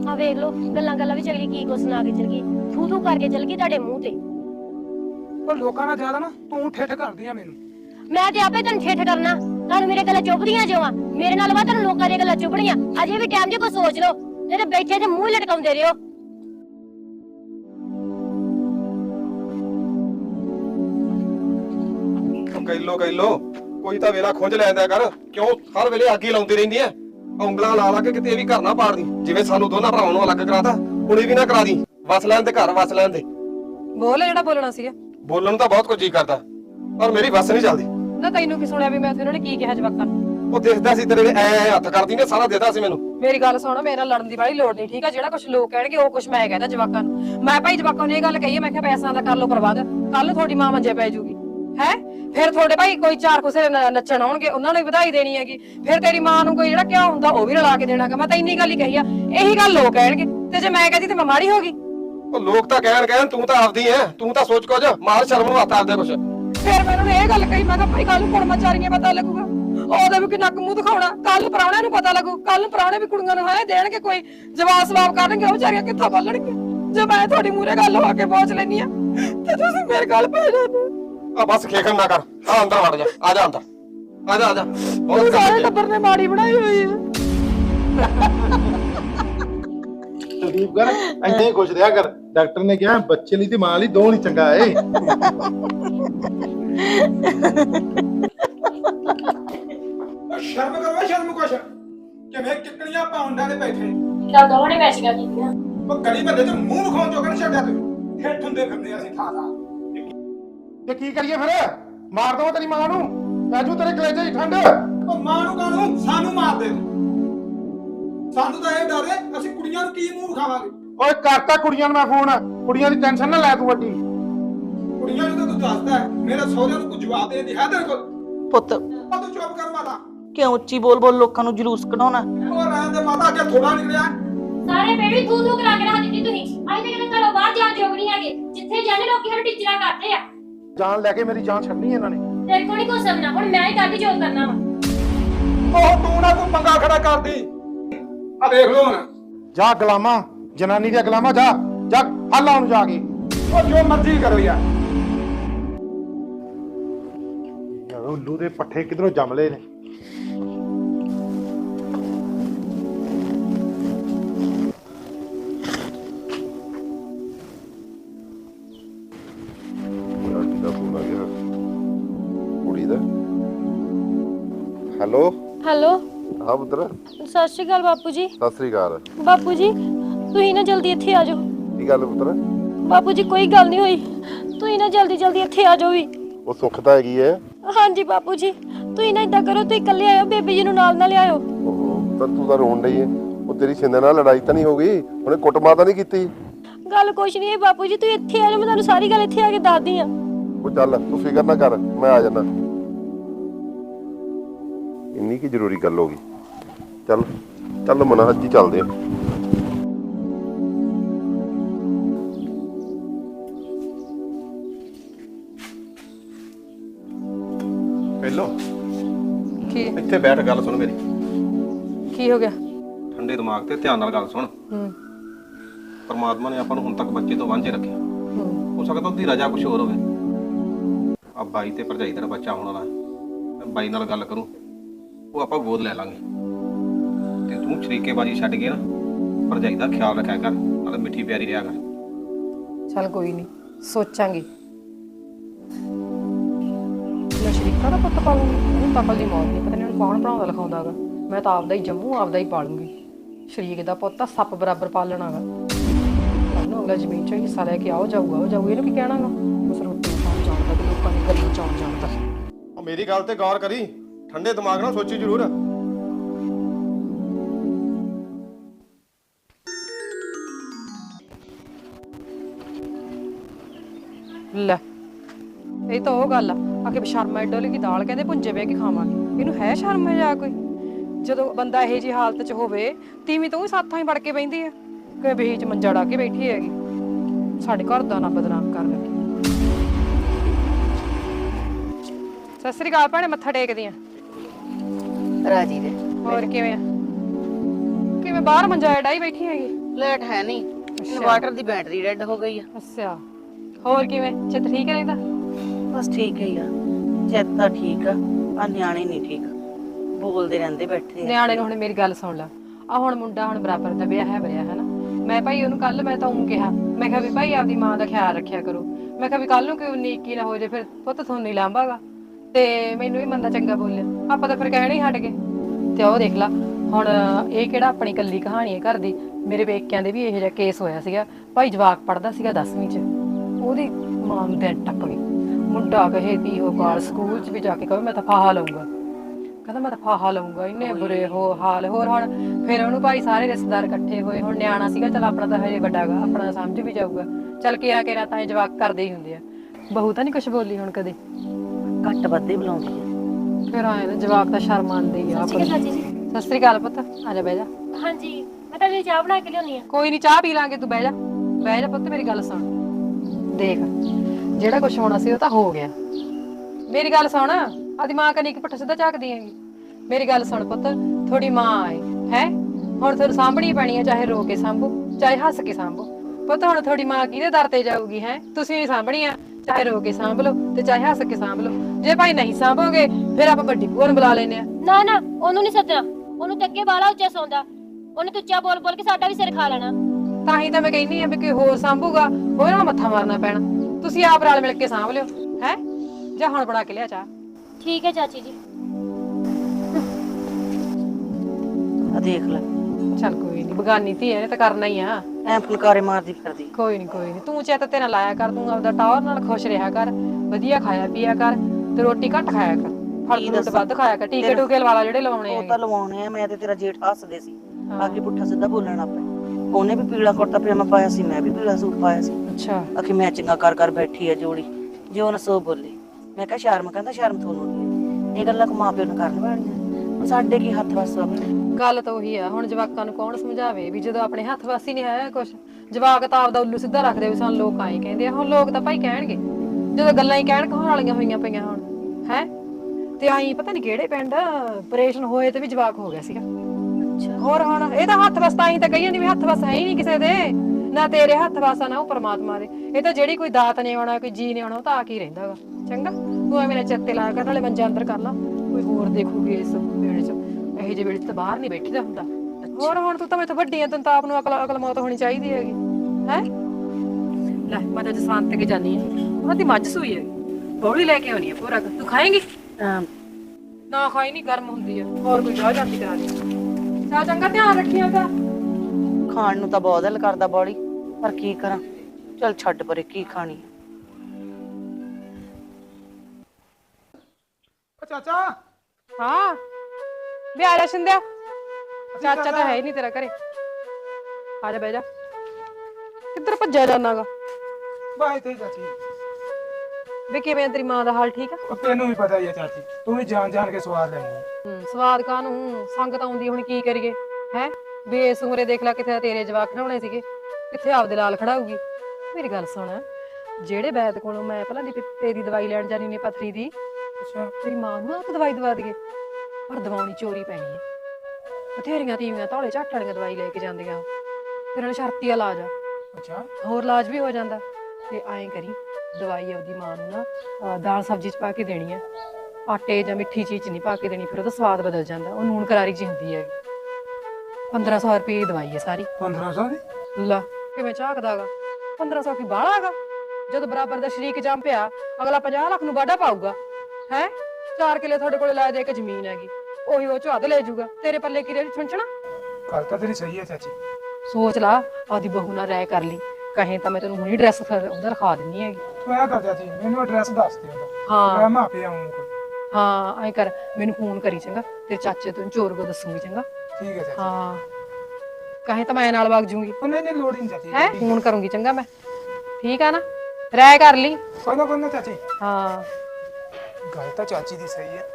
Speaker 4: ਆ ਵੇਖ ਲੋ ਗੱਲਾਂ ਗੱਲਾਂ ਵੀ ਚਲੀ ਕੀ ਕੁਛ ਸੁਣਾ ਕੇ ਚਲ ਗਈ। ਥੂ ਥੂ ਕਰਕੇ ਚਲ ਗਈ ਤੁਹਾਡੇ ਮੂੰਹ ਤੇ।
Speaker 3: ਉਹ ਲੋਕਾਂ ਨਾਲ ਜ਼ਿਆਦਾ ਨਾ ਤੂੰ ਠੇਠ ਕਰਦੀ ਆ ਮੈਨੂੰ।
Speaker 4: ਮੈਂ ਤੇ ਆਪੇ ਤੈਨੂੰ ਠੇਠ ਕਰਨਾ। ਤੁਹਾਨੂੰ ਮੇਰੇ ਗੱਲਾਂ ਚੁੱਭਦੀਆਂ ਜੋ ਆ। ਮੇਰੇ ਨਾਲ ਵਾ ਤੁਹਾਨੂੰ ਲੋਕਾਂ ਦੀਆਂ ਗੱਲਾਂ ਚੁੱਭਣੀਆਂ। ਅਜੇ ਵੀ ਟਾਈਮ ਜੇ ਕੋਈ ਸੋਚ ਲਓ। ਨਹੀਂ ਤੇ ਬੈਠੇ ਤੇ ਮੂੰਹ ਹੀ ਲਟਕਾਉਂਦੇ ਰਹੋ।
Speaker 1: ਉਹ ਕਹਿਲੋ ਕਹਿਲੋ ਕੋਈ ਤਾਂ ਵੇਲਾ ਖੁੰਝ ਲੈਂਦਾ ਕਰ। ਕਿਉਂ? ਹਰ ਵੇਲੇ ਅੱਗ ਹੀ ਲਾਉਂਦੀ ਰਹਿੰਦੀ ਐ। ਉਂਗਲਾਂ ਲਾ ਲਾ ਕੇ ਕਿਤੇ ਇਹ ਵੀ ਘਰ ਨਾ ਪਾੜਦੀ। ਜਿਵੇਂ ਸਾਨੂੰ ਦੋਨਾਂ ਭਰਾਵਾਂ ਨੂੰ ਅਲੱਗ ਕਰਾਤਾ ਇਹ ਵੀ ਨਾ ਕਰਾ ਦੀ। ਵਸ ਲੈਣ ਦੇ ਘਰ ਵਸ ਲੈਣ ਦੇ।
Speaker 5: ਬੋਲ ਜਿਹੜਾ ਬੋਲਣਾ ਸੀਗਾ।
Speaker 1: ਬੋਲਣ ਨੂੰ ਤਾਂ ਬਹੁਤ ਕੁਝ ਜੀ ਕਰਦਾ। ਪਰ ਮੇਰੀ ਵਸ ਨਹੀਂ ਚੱਲਦੀ।
Speaker 5: ਨਾ ਤੈਨੂੰ ਕੀ ਸੁਣਿਆ ਵੀ ਮੈਂ ਤੇ ਉਹਨਾਂ ਨੇ ਕੀ ਕਿਹਾ ਜਵਾਕਾਂ ਨੂੰ?
Speaker 1: ਉਹ ਦੇਖਦਾ ਸੀ ਤੇਰੇ ਐ ਐ ਹੱਥ ਕਰਦੀ ਨੇ ਸਾਰਾ ਦੇਦਾ ਸੀ ਮੈਨੂੰ।
Speaker 5: ਮੇਰੀ ਗੱਲ ਸੁਣ ਮੇਰੇ ਨਾਲ ਲੜਨ ਦੀ ਬਾਲੀ ਲੋੜ ਨਹੀਂ ਠੀਕ ਆ? ਜਿਹੜਾ ਕੁਝ ਲੋਕ ਕਹਿਣਗੇ ਉਹ ਕੁਝ ਮੈਂ ਕਹਿੰਦਾ ਜਵਾਕਾਂ ਨੂੰ। ਮੈਂ ਭਾਈ ਜਵਾਕਾਂ ਨੂੰ ਇਹ ਗੱਲ ਕਹੀ ਹੈ, ਮੈਂ ਕਿਹਾ ਪੈਸਿਆਂ ਦਾ ਕਰ ਲਓ ਪ੍ਰਬੰਧ ਕੱਲ ਤੁਹਾਡੀ ਮਾਂ ਮੰਜੇ ਪੈ ਜੂਗੀ। ਹੈ? ਫਿਰ ਤੁਹਾਡੇ ਭਾਈ ਕੋਈ ਚਾਰ ਕੁਸੇ ਨੱਚਣ ਆਉਣਗੇ ਉਹਨਾਂ ਨੂੰ ਵਧਾਈ ਦੇਣੀ ਹੈਗੀ। ਫਿਰ ਤੇਰੀ ਮਾਂ ਨੂੰ ਕੋਈ ਜਿਹੜਾ ਕਿਉਂ ਹੁੰਦਾ ਉਹ ਵੀ ਰਲਾ ਕੇ ਦੇਣਾਗਾ ਮੈਂ ਤਾਂ ਇੰਨੀ ਗੱਲ ਹੀ ਕਹੀ ਆ ਇਹੀ ਗੱਲ ਲੋਕ ਕਹਿਣਗੇ। ਤੇ ਜੇ ਮੈਂ ਕਹਦੀ ਤੇ ਮੈਂ ਮਾੜੀ ਹੋ ਗਈ।
Speaker 1: ਉਹ ਲੋਕ ਤਾਂ ਕਹਿਣ ਕਹਿਣ ਤੂੰ ਤਾਂ ਆਪਦੀ ਐ ਤੂੰ ਤਾਂ ਸੋਚ ਕੁਝ ਮਾਰ ਸ਼ਰਮ ਨੂੰ ਹੱਥ ਆਪਦੇ ਕੁਛ।
Speaker 5: ਫਿਰ ਮੈਂ ਉਹਨਾਂ ਨੂੰ ਇਹ ਗੱਲ ਕਹੀ ਮੈਂ ਕਿਹਾ ਭਾਈ ਕੱਲ ਨੂੰ ਕੁੜਮਾ ਚਾਰੀਆਂ ਪਤਾ ਲੱਗੂਗਾ। ਉਹਦੇ ਵੀ ਕਿੰਨਾ ਕੁ ਮੂੰਹ ਦਿਖਾਉਣਾ ਕੱਲ ਪ੍ਰਾਹੁਣੇ ਨੂੰ ਪਤਾ ਲੱਗੂ ਕੱਲ ਨੂੰ ਪ੍ਰਾਹੁਣੇ ਵੀ ਕੁੜੀਆਂ ਨੂੰ ਹਾਏ ਦੇਣਗੇ ਕੋਈ ਜਵਾਬ ਸਵਾਬ ਕਰਨਗੇ ਉਹ ਵਿਚਾਰੀਆਂ ਕਿੱਥੋਂ ਬੋਲਣਗੇ ਜੇ ਮੈਂ ਤੁਹਾਡੀ ਮੂਰੇ ਗੱਲ ਹੋ ਕੇ ਪਹੁੰਚ ਲੈਣੀ ਆ ਤੇ ਤੁਸੀਂ ਮੇਰੇ ਗੱਲ ਪੈ ਜਾਂਦੇ।
Speaker 1: ਆ ਬਸ ਖੇਖਣ ਨਾ ਕਰ। ਆ ਅੰਦਰ ਵੜ ਜਾ। ਆ ਜਾ ਅੰਦਰ। ਆ ਜਾ ਆ ਜਾ। ਬਹੁਤ
Speaker 5: ਉਹ ਸਾਰੇ ਟੱਬਰ ਨੇ ਮਾੜੀ ਬਣਾਈ ਹੋਈ ਹੈ
Speaker 6: ਸੰਦੀਪ ਕਰ ਐਂ ਹੀ ਖੁਸ਼ ਰਿਹਾ ਕਰ। ਡਾਕਟਰ ਨੇ ਕਿਹਾ ਬੱਚੇ ਲਈ ਤੇ ਮਾਂ ਲਈ ਦੋ ਨਹੀਂ ਚੰਗਾ ਏ।
Speaker 3: ਸ਼ਰਮ ਕਰੋ ਸ਼ਰਮ ਕੁਛ। ਕਿਵੇਂ ਕਿੱਕਣੀਆਂ ਪਾਉਂਡਾਂ ਦੇ ਬੈਠੇ।
Speaker 4: ਚੱਲ ਦੋਵਾਂ ਨੇ ਵੈਸੀਆਂ ਕੀਤੀਆਂ
Speaker 3: ਉਹ ਗਲੀ ਭੱਲੇ ਚ ਮੂੰਹ ਵਿਖਾਉਣ ਜੋਗਾ ਨਹੀਂ ਛੱਡਿਆ ਤੂੰ। ਠੇਠ ਹੁੰਦੇ ਫਿਰਦੇ ਅਸੀਂ ਥਾਂ ਥਾਂ
Speaker 6: ਤੇ ਕੀ ਕਰੀਏ ਫਿਰ? ਮਾਰ ਦਵਾਂ ਤੇਰੀ ਮਾਂ ਨੂੰ। ਰਾਜੂ ਤੇਰੇ ਕਲੇਜੇ ਹੀ ਠੰਡ।
Speaker 3: ਉਹ ਮਾਂ ਨੂੰ ਕਾਹਨੂੰ? ਸਾਨੂੰ ਮਾਰ ਦੇ। ਸਾਨੂੰ ਤਾਂ ਇਹ ਡਰ ਹੈ ਅਸੀਂ ਕੁੜੀਆਂ ਨੂੰ ਕੀ ਮੂੰਹ ਵਿਖਾਵਾਂਗੇ
Speaker 6: ਓਏ ਕਰਤਾ ਕੁੜੀਆਂ ਨੂੰ ਮੈਂ ਫੋਨ। ਕੁੜੀਆਂ ਦੀ ਟੈਨਸ਼ਨ ਨਾ ਲੈ ਤੂੰ ਵੱਡੀ।
Speaker 1: ਕੁੜੀਆਂ ਨੂੰ ਤਾਂ ਤੂੰ ਦੱਸਦਾ ਹੈ, ਮੇਰੇ ਸਹੁਰਿਆਂ ਨੂੰ ਕੋਈ ਜਵਾਬ ਦੇ ਨਹੀਂ ਹੈ ਤੇਰੇ ਕੋਲ?
Speaker 2: ਪੁੱਤ
Speaker 1: ਆ ਤੂੰ ਚੁੱਪ ਕਰ ਮਾਤਾ।
Speaker 2: ਕਿਉਂ ਉੱਚੀ ਬੋਲ ਬੋਲ ਲੋਕਾਂ ਨੂੰ ਜਲੂਸ ਕਢਾਉਣਾ?
Speaker 1: ਉਹ ਰਹਿਣ ਦੇ ਮਾਤਾ ਅੱਗੇ ਥੋੜਾ ਨਿਕਲਿਆ।
Speaker 4: ਸਾਰੇ ਬੇੜੀ ਤੂੰ ਤੂੰ ਕਰਾ ਕੇ ਰੱਖ ਦਿੱਤੀ ਤੁਸੀਂ। ਅਸੀਂ ਤੇ ਕਿਤੇ ਘਰੋਂ ਬਾਹਰ ਜਾਣ ਜੋਗ ਨਹੀਂ ਹੈਗੇ। ਜਿੱਥੇ ਜਾਂਦੇ ਲੋਕੀ ਸਾਨੂੰ ਟੀਚਰਾਂ ਕਰਦੇ ਆ।
Speaker 6: ਜਾਨ ਲੈ ਕੇ ਮੇਰੀ ਜਾਨ ਛੱਡਣੀ ਇਹਨਾਂ ਨੇ।
Speaker 4: ਤੇਰੇ ਕੋਲ ਨਹੀਂ ਕੁਛ ਸਮਝਣਾ ਹੁਣ ਮੈਂ ਹੀ ਕਰਦੀ ਜੋ ਕਰਨਾ ਵਾ।
Speaker 1: ਉਹ ਤੂੰ ਨਾ ਕੋਈ ਪੰਗਾ ਖੜਾ ਕਰਦੀ। ਆ ਵੇਖ ਲੋ ਹੁਣ।
Speaker 6: ਜਾ ਗੁਲਾਮਾ ਜਨਾਨੀ ਦੀਆਂ ਗੁਲਾਮਾ ਜਾ ਜਾ ਹੱਲਾ ਉਹਨੂੰ ਜਾ ਕੇ।
Speaker 1: ਉਹ ਜੋ ਮਰਜ਼ੀ ਕਰੋ ਯਾਰ।
Speaker 6: ਯਾਰ ਉੱਲੂ ਦੇ ਪੱਠੇ ਕਿਧਰੋਂ ਜੰਮ ਲਏ ਨੇ।
Speaker 8: ਹੈਲੋ।
Speaker 4: ਹੈਲੋ।
Speaker 8: ਹਾਂ ਪੁੱਤਰ।
Speaker 4: ਸਤਿ ਸ਼੍ਰੀ ਅਕਾਲ ਬਾਪੂ ਜੀ।
Speaker 8: ਸਤਿ ਸ੍ਰੀ ਅਕਾਲ।
Speaker 4: ਬਾਪੂ ਜੀ ਤੁਸੀਂ ਨਾ ਜਲਦੀ ਇੱਥੇ ਆ ਜਾਓ।
Speaker 8: ਕੀ ਗੱਲ ਪੁੱਤਰ?
Speaker 4: ਬਾਪੂ ਜੀ ਕੋਈ ਗੱਲ ਨਹੀਂ ਹੋਈ। ਤੁਸੀਂ ਨਾ ਜਲਦੀ ਜਲਦੀ ਇੱਥੇ ਆ ਜਾਓ ਵੀ।
Speaker 8: ਉਹ ਸੁੱਖ ਤਾਂ ਹੈਗੀ ਐ।
Speaker 4: ਹਾਂਜੀ ਬਾਪੂ ਜੀ ਤੁਸੀਂ ਨਾ ਇਦਾਂ ਕਰੋ ਤੁਸੀਂ ਇਕੱਲੇ ਆਇਓ ਬੇਬੀ ਜੀ ਨੂੰ ਨਾਲ ਨਾਲ ਲਿਆਇਓ।
Speaker 8: ਓਹੋ ਤਾਂ ਤੂੰ ਤਾਂ ਰੋਣ ਡਈ ਐ। ਉਹ ਤੇਰੀ ਸਿੰਦੇ ਨਾਲ ਲੜਾਈ ਤਾਂ ਨਹੀਂ ਹੋ ਗਈ। ਉਹਨੇ ਕੁੱਟਮਾਰ ਤਾਂ ਨਹੀਂ ਕੀਤੀ।
Speaker 4: ਗੱਲ ਕੁਛ ਨਹੀਂ ਹੈ ਬਾਪੂ ਜੀ ਤੁਸੀਂ ਇੱਥੇ ਆ ਜਾਓ ਮੈਂ ਤੁਹਾਨੂੰ ਸਾਰੀ ਗੱਲ ਇੱਥੇ ਆ ਕੇ ਦੱਸਦੀ ਆ।
Speaker 8: ਉਹ ਚੱਲ ਤੂੰ ਫਿਕਰ ਨਾ ਕਰ ਮੈਂ ਆ ਜਾਣਾ ਇੰਨੀ ਕੀ ਜ਼ਰੂਰੀ ਗੱਲ ਹੋ ਗਈ? ਚੱਲ ਚੱਲ ਮਨਾ ਹੱਜੀ ਚੱਲਦੇ ਆ।
Speaker 1: ਪਹਿਲੋ
Speaker 5: ਕੀ?
Speaker 1: ਇੱਥੇ ਬੈਠ ਗੱਲ ਸੁਣ ਮੇਰੀ।
Speaker 5: ਕੀ ਹੋ ਗਿਆ?
Speaker 1: ਠੰਡੇ ਦਿਮਾਗ ਤੇ ਧਿਆਨ ਨਾਲ ਗੱਲ ਸੁਣ।
Speaker 5: ਹੂੰ।
Speaker 1: ਪਰਮਾਤਮਾ ਨੇ ਆਪਾਂ ਨੂੰ ਹੁਣ ਤੱਕ ਬੱਚੇ ਤੋਂ ਵਾਂਝੇ ਰੱਖਿਆ।
Speaker 5: ਹੂੰ।
Speaker 1: ਹੋ ਸਕਦਾ ਉਹਦੀ ਰਜਾ ਕੁਝ ਹੋਰ ਹੋਵੇ। ਆ ਬਾਈ ਤੇ ਭਰਜਾਈ ਤੇਰਾ ਬੱਚਾ ਹੋਣ ਵਾਲਾ। ਹੈ ਮੈਂ ਬਾਈ ਨਾਲ ਗੱਲ ਕਰੂੰ। ਉਹ ਆਪਾਂ ਗੋਦ ਲੈ ਲਾਂਗੇ। ਤੇ ਤੂੰ ਸ਼ਰੀਕੇਬਾਜੀ ਛੱਡ ਕੇ ਨਾ ਭਰਜਾਈ ਦਾ ਖਿਆਲ ਰੱਖਿਆ ਕਰ ਨਾਲ ਮਿੱਠੀ ਪਿਆਰੀ ਰਿਹਾ ਕਰ।
Speaker 5: ਚੱਲ ਕੋਈ ਨਹੀਂ ਸੋਚਾਂਗੇ। ਮੈਂ ਸ਼ਰੀਕਾ ਦਾ ਪੁੱਤ ਪਾਲੂੰਗੀ ਉਹਨੂੰ ਤਕਲ ਦੀ ਮੌਤ ਨਹੀਂ ਪਤਾ ਨਹੀਂ ਉਹਨੂੰ ਕੌਣ ਪੜਾਉਂਦਾ ਲਿਖਾਉਂਦਾਗਾ। ਮੈਂ ਤਾਂ ਆਪਦਾ ਹੀ ਜੰਮੂ ਆਪਦਾ ਹੀ ਪਾਲੂੰਗੀ। ਸ਼ਰੀਕ ਦਾ ਪੁੱਤ ਤਾਂ ਸੱਪ ਬਰਾਬਰ ਪਾਲਣਾਗਾ। ਉਹਨੂੰ ਅਗਲਾ ਜ਼ਮੀਨ ਚੋਂ ਹਿੱਸਾ ਲੈ ਕੇ ਆਓ ਜਾਊਗਾ ਉਹ ਜਾਊਗਾ ਇਹਨੂੰ ਕੀ ਕਹਿਣਾਗਾ? ਬਸ ਰੋਟੀ ਖਾਣ ਜਾਣਦਾ ਤੇ ਲੋਕਾਂ ਦੀ ਗੱਲਾਂ ਚਾਉਣ ਜਾਣਦਾ
Speaker 1: ਉਹ ਮੇਰੀ ਗੱਲ ਤੇ ਗੌਰ ਕਰੀ। ਠੰਡੇ ਦਿਮਾਗ ਨਾਲ ਸੋਚੀ ਜ਼ਰੂਰ।
Speaker 5: ਲੈ, ਇਹ ਤਾਂ ਉਹ ਗੱਲ ਆ। ਆਖੇ ਸ਼ਰਮ ਐਡੋਲੇ ਕੀ ਦਾਲ ਕਹਿੰਦੇ ਪੁੰਜੇ ਵੇ ਕੇ ਖਾਵਾਂਗੇ। ਇਹਨੂੰ ਹੈ ਸ਼ਰਮ ਹੈ ਜਾ ਕੋਈ? ਜਦੋਂ ਬੰਦਾ ਇਹੋ ਜੀ ਹਾਲਤ 'ਚ ਹੋਵੇ, ਤੀਵੀਂ ਤੋਂ ਵੀ ਸਾਥਾਂ ਹੀ ਵੜ ਕੇ ਬੈਂਦੀ ਆ। ਕਿ ਬਹੀ 'ਚ ਮੰਜਾ ਡਾ ਕੇ ਬੈਠੀ ਹੈਗੀ। ਸਾਡੇ ਘਰ ਦਾ ਨਾ ਬਦਨਾਮ ਕਰ ਲੱਗੀ। ਸਤਿ ਸ੍ਰੀ ਅਕਾਲ ਭੈਣੇ, ਮੱਥਾ ਟੇਕਦੀ ਆ।
Speaker 2: ਰਾਜੀ ਦੇ।
Speaker 5: ਹੋਰ ਕਿਵੇਂ ਆ? ਕਿਵੇਂ ਬਾਹਰ ਮੰਜਾ ਡਾਈ ਬੈਠੀ ਹੈਗੀ?
Speaker 2: ਲੈਟ ਹੈ ਨਹੀਂ। ਇਨਵਰਟਰ ਦੀ ਬੈਟਰੀ ਡੈਡ ਹੋ ਗਈ ਆ।
Speaker 5: ਅੱਛਾ। ਹੋਰ ਕਿਵੇਂ? ਚਿੱਤ ਠੀਕ ਹੈ ਰਹਿੰਦਾ
Speaker 2: ਬਸ ਠੀਕ ਹੀ ਆ। ਜਦ ਤਾਂ ਠੀਕ ਆ ਆ ਨਿਆਣੇ ਨਹੀਂ ਠੀਕ। ਬੋਲਦੇ ਰਹਿੰਦੇ ਬੈਠੇ ਆ।
Speaker 5: ਨਿਆਣੇ ਨੂੰ ਹੁਣ ਮੇਰੀ ਗੱਲ ਸੁਣ ਲੈ। ਆ ਹੁਣ ਮੁੰਡਾ ਹੁਣ ਬਰਾਬਰ ਦਾ ਵਿਆਹ ਹੈ ਵਰਿਆ ਹੈ ਨਾ। ਮੈਂ ਭਾਈ ਉਹਨੂੰ ਕੱਲ ਮੈਂ ਤਾਂ ਉਹ ਕਿਹਾ। ਮੈਂ ਕਿਹਾ ਵੀ ਭਾਈ ਆਪਦੀ ਮਾਂ ਦਾ ਖਿਆਲ ਰੱਖਿਆ ਕਰੋ। ਮੈਂ ਕਿਹਾ ਵੀ ਕੱਲ ਨੂੰ ਕੋਈ ਨੀਕੀ ਨਾ ਹੋ ਜੇ ਫਿਰ ਪੁੱਤ ਤੁਹਾਨੂੰ ਨਹੀਂ ਲਾਂਭਾਗਾ। ਤੇ ਮੈਨੂੰ ਵੀ ਮੰਦਾ ਚੰਗਾ ਬੋਲਿਆ। ਆਪਾਂ ਤਾਂ ਫਿਰ ਕਹਿਣੇ ਹੀ ਹਟ ਗਏ। ਤੇ ਉਹ ਦੇਖ ਲਾ, ਹੁਣ ਇਹ ਕਿਹੜਾ ਆਪਣੀ ਕੱਲੀ ਕਹਾਣੀ ਹੈ ਘਰ ਦੀ। ਮੇਰੇ ਪੇਕਿਆਂ ਦੇ ਵੀ ਇਹੋ ਜਿਹਾ ਕੇਸ ਹੋਇਆ ਸੀਗਾ। ਭਾਈ ਜਵਾਕ ਪੜਦਾ ਸੀਗਾ 10ਵੀਂ ਚ। ਉਹਦੀ ਮਾਂ ਨੂੰ ਦਿਨ ਟੱਪ ਗਈ। ਮੁੰਡਾ ਕਹੇ ਤੀ ਉਹ ਬਾਲ ਸਕੂਲ ਚ ਵੀ ਜਾ ਕੇ ਕਹੇ, ਮੈਂ ਤਾਂ ਫਾਹਾ ਲਊਂਗਾ। ਕਹਿੰਦਾ, ਮੈਂ ਤਾਂ ਫਾਹਾ ਲਊਂਗਾ, ਇੰਨੇ ਬੁਰੇ ਹੋ ਹਾਲ। ਹੋਰ ਹੁਣ ਫਿਰ ਉਹਨੂੰ ਭਾਈ ਸਾਰੇ ਰਿਸ਼ਤੇਦਾਰ ਇਕੱਠੇ ਹੋਏ। ਹੁਣ ਨਿਆਣਾ ਸੀਗਾ, ਚਲ ਆਪਣਾ ਤਾਂ ਹਜੇ ਵੱਡਾ ਗਾ, ਆਪਣਾ ਸਮਝ ਵੀ ਜਾਊਗਾ। ਚਲ ਕਿਹਾ ਕਿ ਤਾਂ ਇਹ ਜਵਾਕ ਕਰਦੇ ਹੀ ਹੁੰਦੇ ਆ। ਬਹੂ ਤਾਂ ਨਹੀਂ ਕੁਝ ਬੋਲੀ ਹੁਣ ਕਦੇ।
Speaker 2: ਘੱਟ ਵੱਧੇ ਬੁਲਾਉਂਦੀ ਆ।
Speaker 5: ਫਿਰ ਆਏ ਨਾ ਜਵਾਕ ਤਾਂ ਸ਼ਰਮ ਆਉਂਦੀ ਆ
Speaker 4: ਠੀਕ ਹੈ ਚਾਚੀ ਜੀ।
Speaker 5: ਸਤਿ ਸ੍ਰੀ ਅਕਾਲ ਪੁੱਤ ਆ ਜਾ ਬਹਿ ਜਾ।
Speaker 4: ਹਾਂਜੀ ਮੈਂ ਤਾਂ ਲਈ ਚਾਹ ਬਣਾ ਕੇ ਲਿਆਉਣੀ ਆ।
Speaker 5: ਕੋਈ ਨਹੀਂ ਚਾਹ ਪੀ ਲਾਂਗੇ ਤੂੰ ਬਹਿ ਜਾ। ਬਹਿ ਜਾ ਪੁੱਤ ਮੇਰੀ ਗੱਲ ਸੁਣ। ਦੇਖ ਜਿਹੜਾ ਕੁਝ ਹੋਣਾ ਸੀ ਉਹ ਤਾਂ ਹੋ ਗਿਆ। ਮੇਰੀ ਗੱਲ ਸੁਣ ਆਦੀ ਮਾਂ ਕਨੀ ਕਿ ਪੁੱਠਾ ਸਿੱਧਾ ਝਾਕਦੀ ਹੈਗੀ ਮੇਰੀ ਗੱਲ ਸੁਣ ਪੁੱਤ ਥੋੜੀ ਮਾਂ ਆਏ ਹੈ? ਹੁਣ ਤੁਹਾਨੂੰ ਸਾਂਭਣੀ ਪੈਣੀ ਹੈ ਚਾਹੇ ਰੋ ਕੇ ਸਾਂਭੋ ਚਾਹੇ ਹੱਸ ਕੇ ਸਾਂਭੋ। ਪੁੱਤ ਹੁਣ ਥੋੜੀ ਮਾਂ ਕਿਹਦੇ ਦਰ ਤੇ ਜਾਊਗੀ ਹੈ? ਤੁਸੀਂ ਹੀ ਸਾਂਭਣੀ ਆ ਚਾਹੇ ਰੋ ਕੇ ਸਾਂਭ ਲਓ ਤੇ ਚਾਹੇ ਹੱਸ ਕੇ ਸਾਂਭ ਲਓ। ਜੇ ਭਾਈ ਨਹੀਂ ਸਾਂਭੋਗੇ ਫਿਰ ਆਪਾਂ ਵੱਡੀ ਭੂਆ ਨੂੰ ਬੁਲਾ ਲੈਨੇ ਆ
Speaker 4: ਨਾ ਨਾ ਉਹਨੂੰ ਨਹੀਂ ਸੱਦਣਾ। ਉਹਨੂੰ ਤੇ ਅੱਗੇ ਬਾਲਾ ਉੱਚਾ ਸੌਂਦਾ। ਉਹਨੇ ਤੁੱਚਾ ਬੋਲ ਬੋਲ ਕੇ ਸਾਡਾ ਵੀ ਸਿਰ ਖਾ ਲੈਣਾ।
Speaker 5: ਤਾਂ ਹੀ ਤਾਂ ਮੈਂ ਕਹਿੰਨੀ ਆ ਵੀ ਕੋਈ ਹੋਰ ਸਾਂਭੂਗਾ ਹੋਰ ਨਾ ਮੱਥਾ ਮਾਰਨਾ ਪੈਣਾ। ਤੁਸੀਂ ਆਪ ਰਲ ਮਿਲ ਕੇ ਸਾਂਭ ਲਿਓ ਹੈ? ਜਾਂ ਹੁਣ ਬਣਾ ਕੇ ਲਿਆ ਚਾਹ।
Speaker 4: ਠੀਕ ਹੈ ਚਾਚੀ ਜੀ।
Speaker 2: ਆ ਦੇਖ ਲੈ।
Speaker 5: ਚੱਲ ਕੋਈ ਨਹੀਂ ਬਗਾਨੀ ਧੀ ਐ ਤਾਂ ਕਰਨਾ ਹੀ ਆ।
Speaker 2: ਐ ਫੁਲਕਾਰੇ ਮਾਰਦੀ ਫਿਰਦੀ।
Speaker 5: ਕੋਈ ਨਹੀਂ ਕੋਈ ਨਹੀਂ ਤੂੰ ਚਿੱਤ ਤੇ ਨਾ ਲਾਇਆ ਕਰ ਤੂੰ ਆਪਦਾ ਟਾਵਰ ਨਾਲ ਖੁਸ਼ ਰਿਹਾ ਕਰ ਵਧੀਆ ਖਾਇਆ ਪੀਆ ਕਰ। ਤੇ ਰੋਟੀ ਘੱਟ ਖਾਇਆ ਕਰ। ਫਲ ਫਰੂਟ
Speaker 2: ਦੱਸਾਂ?
Speaker 5: ਵੱਧ ਖਾਇਆ ਕਰ ਟੀਕੇ
Speaker 2: ਤੇਰਾ-
Speaker 5: ਟੂਕੇ ਲਵਾ ਲਾ ਜਿਹੜੇ ਲਵਾਉਣੇ
Speaker 2: ਉਹ
Speaker 5: ਆ
Speaker 2: ਤਾਂ ਲਵਾਉਣੇ ਆ ਮੈਂ ਤੇ ਤੇਰਾ ਜੇਠ ਹੱਸਦੇ ਸੀ। ਆ ਕੇ ਪੁੱਠਾ ਸਿੱਧਾ ਬੋਲਣ ਪਿਆ ਉਹਨੇ ਵੀ ਪੀਲਾ ਕੁੜਤਾ ਪਜਾਮਾ ਪਾਇਆ ਸੀ ਮੈਂ ਵੀ ਪੀਲਾ ਸੂਟ ਪਾਇਆ ਸੀ।
Speaker 5: ਅੱਛਾ।
Speaker 2: ਆਖੇ ਮੈਚਿੰਗਾਂ ਕਰ ਕਰ ਬੈਠੀ ਆ ਜੋੜੀ। ਜੋ ਨਾ ਸੋ ਬੋਲੀ। ਮੈਂ ਕਿਹਾ ਸ਼ਰਮ ਕਹਿੰਦਾ ਸ਼ਰਮ ਤੁਹਾਨੂੰ ਨਹੀਂ ਹੈ। ਇਹ ਗੱਲਾਂ ਕੋ ਮਾਂ ਪਿਓ ਨੂੰ ਕਰਨ ਵਾਲੀਆਂ। ਸਾਡੇ ਕੀ ਹੱਥ ਵਸ
Speaker 5: ਗੱਲ ਤਾਂ ਉਹੀ ਆ ਹੁਣ ਜਵਾਕਾਂ ਨੂੰ ਕੌਣ ਸਮਝਾਵੇ ਵੀ ਜਦੋਂ ਆਪਣੇ ਹੱਥ ਵਾਸੀ ਨਹੀਂ ਹੈ ਕੁਛ? ਜਵਾਕ ਤਾਂ ਆਪਦਾ ਉੱਲੂ ਸਿੱਧਾ ਰੱਖਦੇ ਵੀ ਸਾਨੂੰ ਲੋਕ ਆਏ ਕਹਿੰਦੇ ਆ ਹੁਣ ਲੋਕ ਤਾਂ ਭਾਈ ਕਹਿਣਗੇ। ਜਦੋਂ ਗੱਲਾਂ ਹੀ ਕਹਿਣ ਕਹਾਣ ਵਾਲੀਆਂ ਹੋਈਆਂ ਪਈਆਂ ਹੁਣ ਹੈ? ਤੇ ਆਈ ਪਤਾ ਨਹੀਂ ਕਿਹੜੇ ਪਿੰਡ ਆਪਰੇਸ਼ਨ ਹੋਏ ਤੇ ਵੀ ਜਵਾਕ ਹੋ ਗਿਆ ਸੀਗਾ। ਅੱਛਾ। ਹੋਰ ਹੁਣ ਇਹ ਤਾਂ ਹੱਥ ਵਸ ਤਾਂ ਹੀ ਤਾਂ ਕਹੀ ਜਾਂਦੀ ਵੀ ਹੱਥ ਵਸ ਹੈ ਹੀ ਨਹੀਂ ਕਿਸੇ ਦੇ ਨਾ ਤੇਰੇ ਹੱਥ ਵਸ ਨਾ ਉਹ ਪ੍ਰਮਾਤਮਾ ਦੇ। ਇਹ ਤਾਂ ਜਿਹੜੀ ਕੋਈ ਦਾਤ ਨੇ ਆਉਣਾ ਕੋਈ ਜੀ ਨੇ ਆਉਣਾ ਉਹ ਤਾਂ ਆ ਕੇ ਰਹਿੰਦਾ ਵਾ। ਚੰਗਾ? ਤੂੰ ਐਵੇਂ ਨਾ ਚਿੱਤੇ ਲਾਇਆ ਕਰ ਨਾਲੇ ਮੰਜਾ ਅੰਦਰ ਕਰ ਲਾ। ਕੋਈ ਹੋਰ ਦੇਖੂਗੀ ਇਸ ਵੇਲੇ ਚ। ਇਹੋ ਜਿਹੇ ਵੇਲੇ 'ਚ ਤਾਂ ਬਾਹਰ ਨਹੀਂ ਬੈਠੀਦਾ ਹੁੰਦਾ। ਹੋਰ ਹੁਣ ਤੂੰ ਤਾਂ ਮੈਥੋਂ ਵੱਡੀ ਆ ਤੈਨੂੰ ਤਾਂ ਆਪ ਨੂੰ ਅਕਲ ਅਕਲ ਮੌਤ ਹੋਣੀ ਚਾਹੀਦੀ ਹੈਗੀ ਹੈ? ਲੈ ਮੈਂ ਤਾਂ ਜਸਵੰਤ ਕੇ ਜਾਨੀ ਆ ਉਹਨਾਂ ਦੀ ਮੱਝ ਸੂਈ ਹੈ। ਬੌੜੀ ਲੈ ਕੇ ਆਉਣੀ ਆ ਪੂਰਾ। ਤੂੰ ਖਾਏਂਗੀ? ਨਾ ਖਾਈ ਨਹੀਂ ਗਰਮ ਹੁੰਦੀ ਆ ਹੋਰ ਕੋਈ ਚਾਹ ਜਾਂਦੀ ਕਰਾ ਦੇ। ਚਾ ਚੰਗਾ ਧਿਆਨ ਰੱਖੀਆਂ ਤਾਂ
Speaker 2: ਖਾਣ ਨੂੰ ਤਾਂ ਬਹੁਤ ਦਿਲ ਕਰਦਾ ਬੋੜੀ ਪਰ ਕੀ ਕਰਾਂ? ਚਲ ਛੱਡ ਪਰੇ ਕੀ ਖਾਣੀ।
Speaker 3: ਓ ਚਾਚਾ।
Speaker 5: ਹਾਂ। ਵੀ ਆ ਜਾ ਸ਼ਿੰਦਿਆ ਚਾਚਾ ਤਾਂ ਹੈ ਹੀ ਨਹੀਂ ਤੇਰਾ ਘਰੇ। ਆ ਜਾ ਬਹਿ ਜਾ। ਕਿੱਧਰ ਭੱਜਿਆ ਜਾਣਾਗਾ
Speaker 3: ਚਾਚੀ।
Speaker 5: ਵੀ ਕਿਵੇਂ ਆ ਤੇਰੀ ਮਾਂ ਦਾ ਹਾਲ ਠੀਕ ਆ?
Speaker 3: ਉਹ ਤੈਨੂੰ ਵੀ ਪਤਾ ਹੀ ਹੈ ਚਾਚੀ ਤੂੰ ਵੀ ਜਾਣ ਜਾਣ ਕੇ ਸਵਾਦ ਲੈਣੀ ਹੈ
Speaker 5: ਹੂੰ, ਸਵਾਦ ਕਾਹਨੂੰ? ਸੰਗਤ ਆਉਂਦੀ ਹੁਣ ਕੀ ਕਰੀਏ? ਹੈ? ਬੇਸੁਮਰੇ ਦੇਖ ਲੈ ਕਿੱਥੇ ਤੇਰੇ ਜਵਾਕ ਖੜਾਉਣੇ ਸੀਗੇ। ਕਿੱਥੇ ਆਪਦੇ ਲਾਲ ਖੜਾਊਗੀ ਮੇਰੀ ਗੱਲ ਸੁਣ ਜਿਹੜੇ ਬੈਦ ਕੋਲੋਂ ਮੈਂ ਪਹਿਲਾਂ ਦੀ ਪਿੱਤੇ ਦੀ ਦਵਾਈ ਲੈਣ ਜਾਣੀ ਨੇ ਪਥਰੀ ਦੀ
Speaker 3: ਅੱਛਾ।
Speaker 5: ਤੇਰੀ ਮਾਂ ਨੂੰ ਆਪ ਦਵਾਈ ਦਵਾ ਦਈਏ। ਪਰ ਦਵਾਉਣੀ ਚੋਰੀ ਪੈਣੀ ਹੈ ਬਥੇਰੀਆਂ ਤੀਵੀਆਂ ਧੌਲੇ ਝੱਟ ਵਾਲੀਆਂ ਦਵਾਈ ਲੈ ਕੇ ਜਾਂਦੀਆਂ। ਫਿਰ ਨਾਲ ਸ਼ਰਤੀ ਇਲਾਜ ਆ।
Speaker 3: ਅੱਛਾ।
Speaker 5: ਹੋਰ ਇਲਾਜ ਵੀ ਹੋ ਜਾਂਦਾ। ਤੇ ਐਂ ਕਰੀ ਦਵਾਈ ਆਪਦੀ ਮਾਂ ਨੂੰ ਨਾ ਅਹ ਦਾਲ ਸਬਜ਼ੀ ਚ ਪਾ ਕੇ ਦੇਣੀ ਹੈ ਆਟੇ ਜਾਂ ਮਿੱਠੀ ਚੀਜ਼ 'ਚ ਨਹੀਂ ਪਾ ਕੇ ਦੇਣੀ ਫਿਰ ਉਹਦਾ ਸਵਾਦ ਬਦਲ ਜਾਂਦਾ। ਉਹ ਨੂਣ ਕਰਾਰੀ ਜੀ ਹੁੰਦੀ ਹੈ 1500 ਰੁਪਏ ਦੀ ਦਵਾਈ ਹੈ ਸਾਰੀ।
Speaker 3: 1500 ਦੀ?
Speaker 5: ਲਾ ਕਿਵੇਂ ਝਾਕਦਾਗਾ 1500 ਕੀ ਬਾਹਲਾ ਹੈਗਾ ਜਦੋਂ ਬਰਾਬਰ ਦਾ ਸ਼ਰੀਕ ਜੰਮ ਪਿਆ ਅਗਲਾ 50 ਲੱਖ ਨੂੰ ਵਾਢਾ ਪਾਊਗਾ। ਹੈ? 4 ਕਿਲੇ ਤੁਹਾਡੇ ਕੋਲੇ ਲੈ ਦੇ ਕੇ ਜ਼ਮੀਨ ਹੈਗੀ। ਉਹੀ ਉਹ ਝਾਦ ਲੈ ਜਾਊਗਾ ਤੇਰੇ ਪੱਲੇ ਕੀ ਰਹਿ ਛੁੰਚਣਾ
Speaker 3: ਗੱਲ ਤਾਂ ਤੇਰੀ ਸਹੀ ਹੈ ਚਾਚੀ।
Speaker 5: ਸੋਚ ਲਾ ਆਦੀ ਬਹੂ ਨਾਲ ਰਾਇ ਕਰ ਲਈ। ਕਹੇ ਤਾਂ ਮੈਂ ਤੈਨੂੰ ਹੁਣੀ ਡਰੈਸ ਉਹਦਾ ਰਖਾ ਦਿੰਨੀ ਹੈਗੀ।
Speaker 3: ਤੂੰ ਐ ਕਰ ਚਾਚੀ ਮੈਨੂੰ ਐਡਰੈਸ ਦੱਸ ਦੇ ਉਹਦਾ।
Speaker 5: ਹਾਂ।
Speaker 3: ਮੈਂ ਮਾਪੇ ਆਉਂ ਕੋਈ
Speaker 5: ਹਾਂ ਐ ਕਰ ਮੈਨੂੰ ਫੋਨ ਕਰੀ ਚੰਗਾ ਤੇਰੇ ਚਾਚੇ ਤੋਂ ਚੋਰ ਕੋ ਦੱਸੂਗੀ ਚੰਗਾ।
Speaker 3: ਠੀਕ ਹੈ ਚਾਚੀ।
Speaker 5: ਹਾਂ। ਕਹੇ ਤਾਂ ਮੈਂ ਨਾਲ ਵਗ ਜੂੰਗੀ।
Speaker 3: ਨਹੀਂ ਨਹੀਂ ਲੋੜ ਨਹੀਂ ਚਾਚੀ।
Speaker 5: ਹੈ? ਫੋਨ ਕਰੂੰਗੀ ਚੰਗਾ ਮੈਂ। ਠੀਕ ਆ ਨਾ? ਰਾਇ ਕਰ ਲਈ।
Speaker 3: ਕੋਈ ਨਾ ਕੋਈ ਨਾ ਚਾਚੀ।
Speaker 5: ਹਾਂ।
Speaker 3: ਗੱਲ ਤਾਂ ਚਾਚੀ ਦੀ ਸਹੀ ਹੈ।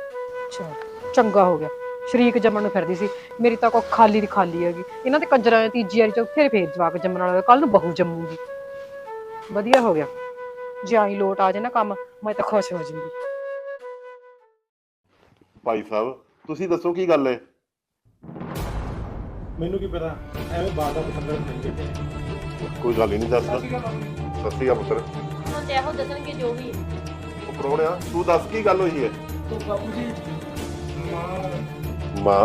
Speaker 5: ਚੰਗਾ ਹੋ ਗਿਆ। ਸ਼ਰੀਕ ਜੰਮਣ ਨੂੰ ਫਿਰਦੀ ਸੀ। ਮੇਰੀ ਤਾਂ ਕੋ ਖਾਲੀ ਦੀ ਖਾਲੀ ਹੈਗੀ। ਇਹਨਾਂ ਦੇ ਕੰਜਰਾਂ ਦੀ ਤੀਜੀ ਵਾਰੀ ਚੌਥੇ ਵਾਰੀ ਫੇਰ ਜਵਾਕ ਜੰਮਣ ਵਾਲਾ ਕੱਲ ਨੂੰ ਬਹੂ ਜੰਮੂਗੀ। ਵਧੀਆ ਹੋ ਗਿਆ। ਜੇ ਆਈ ਲੋਟ ਆ ਜੇ ਨਾ ਕੰਮ ਮੈਂ ਤਾਂ ਖੁਸ਼ ਹੋ ਜਾਊਂਗੀ
Speaker 8: ਭਾਈ ਸਾਹਿਬ ਤੁਸੀਂ ਦੱਸੋ ਕੀ ਗੱਲ ਹੈ?
Speaker 6: ਮੈਨੂੰ ਕੀ ਪਤਾ? ਐਵੇਂ ਬਾਤ ਦਾ ਪਸੰਦ ਨਹੀਂ ਕਰਦੇ
Speaker 8: ਕੋਈ ਗੱਲ ਹੀ ਨਹੀਂ ਦੱਸਦਾ ਸ਼੍ਰੀ ਅਕਾਲ। ਪੁੱਤਰ।
Speaker 4: ਹੁਣ ਤੇ ਇਹੋ ਦੱਸਣਗੇ ਜੋ ਵੀ। ਹੈ।
Speaker 8: ਉਹ ਪ੍ਰਾਹੁਣਿਆ ਤੂੰ ਦੱਸ ਕੀ ਗੱਲ ਹੋਈ ਹੈ?
Speaker 3: ਤੂੰ ਬਾਪੂ ਜੀ ਮਾਂ
Speaker 8: ਮਾਂ।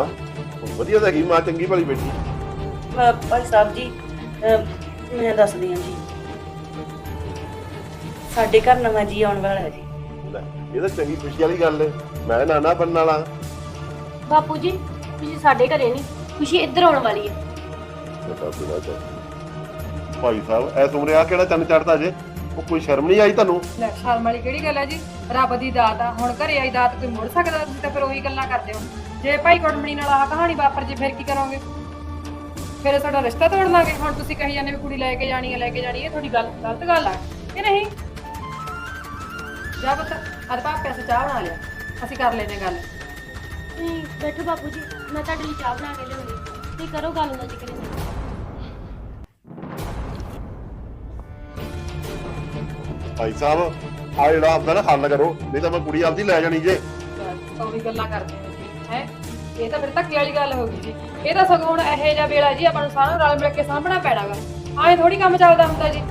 Speaker 8: ਉਹ ਵਧੀਆ ਤਾਂ ਹੈਗੀ ਮਾਂ ਚੰਗੀ ਭਲੀ ਬੈਠੀ
Speaker 2: ਅਹ ਭਾਈ ਸਾਹਿਬ ਜੀ ਅਹ ਮੈਂ ਦੱਸਦੀ ਹਾਂ ਜੀ। ਸਾਡੇ ਘਰ ਨਵਾਂ ਜੀ ਆਉਣ ਵਾਲਾ ਹੈ ਜੀ।
Speaker 8: ਲੈ, ਇਹ ਤਾਂ ਚੰਗੀ ਖੁਸ਼ੀ ਵਾਲੀ ਗੱਲ ਹੈ ਮੈਂ ਨਾਨਾ ਬਣਨ ਵਾਲਾ।
Speaker 4: ਬਾਪੂ ਜੀ ਤੁਸੀਂ ਸਾਡੇ ਘਰੇ ਨਹੀਂ ਖੁਸ਼ੀ ਇੱਧਰ ਆਉਣ ਵਾਲੀ ਹੈ।
Speaker 8: ਬਤਾ ਭਾਈ ਸਾਹਿਬ ਐ ਤੁਮਰੇ ਆ ਕਿਹੜਾ ਚੰਨ ਚੜਦਾ ਜੇ? ਉਹ ਕੋਈ ਸ਼ਰਮ ਨਹੀਂ ਆਈ ਤੁਹਾਨੂੰ?
Speaker 5: ਲੈ ਸ਼ਰਮ ਵਾਲੀ ਕਿਹੜੀ ਗੱਲ ਹੈ ਜੀ? ਰੱਬ ਦੀ ਦਾਤ ਆ। ਹੁਣ ਘਰੇ ਆਈ ਦਾਤ ਕੋਈ ਮੁੜ ਸਕਦਾ ਤੁਸੀਂ ਤਾਂ ਫਿਰ ਉਹੀ ਗੱਲਾਂ ਕਰਦੇ ਹੋ। ਜੇ ਭਾਈ ਕੁੜਮਣੀ ਨਾਲ ਆਹ ਕਹਾਣੀ ਵਾਪਰ ਜੇ ਫਿਰ ਕੀ ਕਰੋਗੇ? ਫਿਰ ਇਹ ਤੁਹਾਡਾ ਰਿਸ਼ਤਾ ਤੋੜ ਲਾਂਗੇ। ਹੁਣ ਤੁਸੀਂ ਕਹੀ ਜਾਂਦੇ ਵੀ ਕੁੜੀ ਲੈ ਕੇ ਜਾਣੀ ਹੈ ਲੈ ਕੇ ਜਾਣੀ ਹੈ ਤੁਹਾਡੀ ਗੱਲ ਗਲਤ ਗੱਲ ਆ। ਕਿ ਨਹੀਂ? ਜਾ ਪੁੱਤ ਅੱਜ ਪਾਪੇ ਅਸੀਂ ਚਾਹ ਬਣਾ ਲਿਆ। ਅਸੀਂ ਕਰ ਲੈਨੇ ਗੱਲ।
Speaker 4: ਤੁਸੀਂ ਬੈਠੋ ਬਾਪੂ ਜੀ ਮੈਂ ਤੁਹਾਡੇ ਲਈ ਚਾਹ ਬਣਾ ਕੇ ਲਿਆਉਂਦੀ। ਤੁਸੀਂ ਕਰੋ ਗੱਲ ਉਹਨਾਂ ਜ਼ਿਕਰ। ਨਹੀਂ
Speaker 8: ਭਾਈ ਸਾਹਿਬ ਆ ਜਿਹੜਾ ਆਪਦਾ ਨਾ ਹੱਲ ਕਰੋ ਨਹੀਂ ਤਾਂ ਮੈਂ ਕੁੜੀ ਆਪਦੀ ਲੈ ਜਾਣੀ ਜੇ।
Speaker 5: ਉਹੀ ਗੱਲਾਂ ਕਰਦੇ ਹੈ। ਇਹ ਤਾਂ ਫਿਰ ਧੱਕੇ ਵਾਲੀ ਗੱਲ ਹੋ ਗਈ ਜੀ। ਇਹ ਤਾਂ ਸਗੋਂ ਹੁਣ ਇਹੋ ਜਿਹਾ ਵੇਲਾ ਜੀ ਆਪਾਂ ਨੂੰ ਸਾਰਿਆਂ ਨੂੰ ਰਲ ਮਿਲ ਕੇ ਸਾਂਭਣਾ ਪੈਣਾਗਾ। ਆਏ ਥੋੜੀ ਕੰਮ ਚੱਲਦਾ ਹੁੰਦਾ ਜੀ।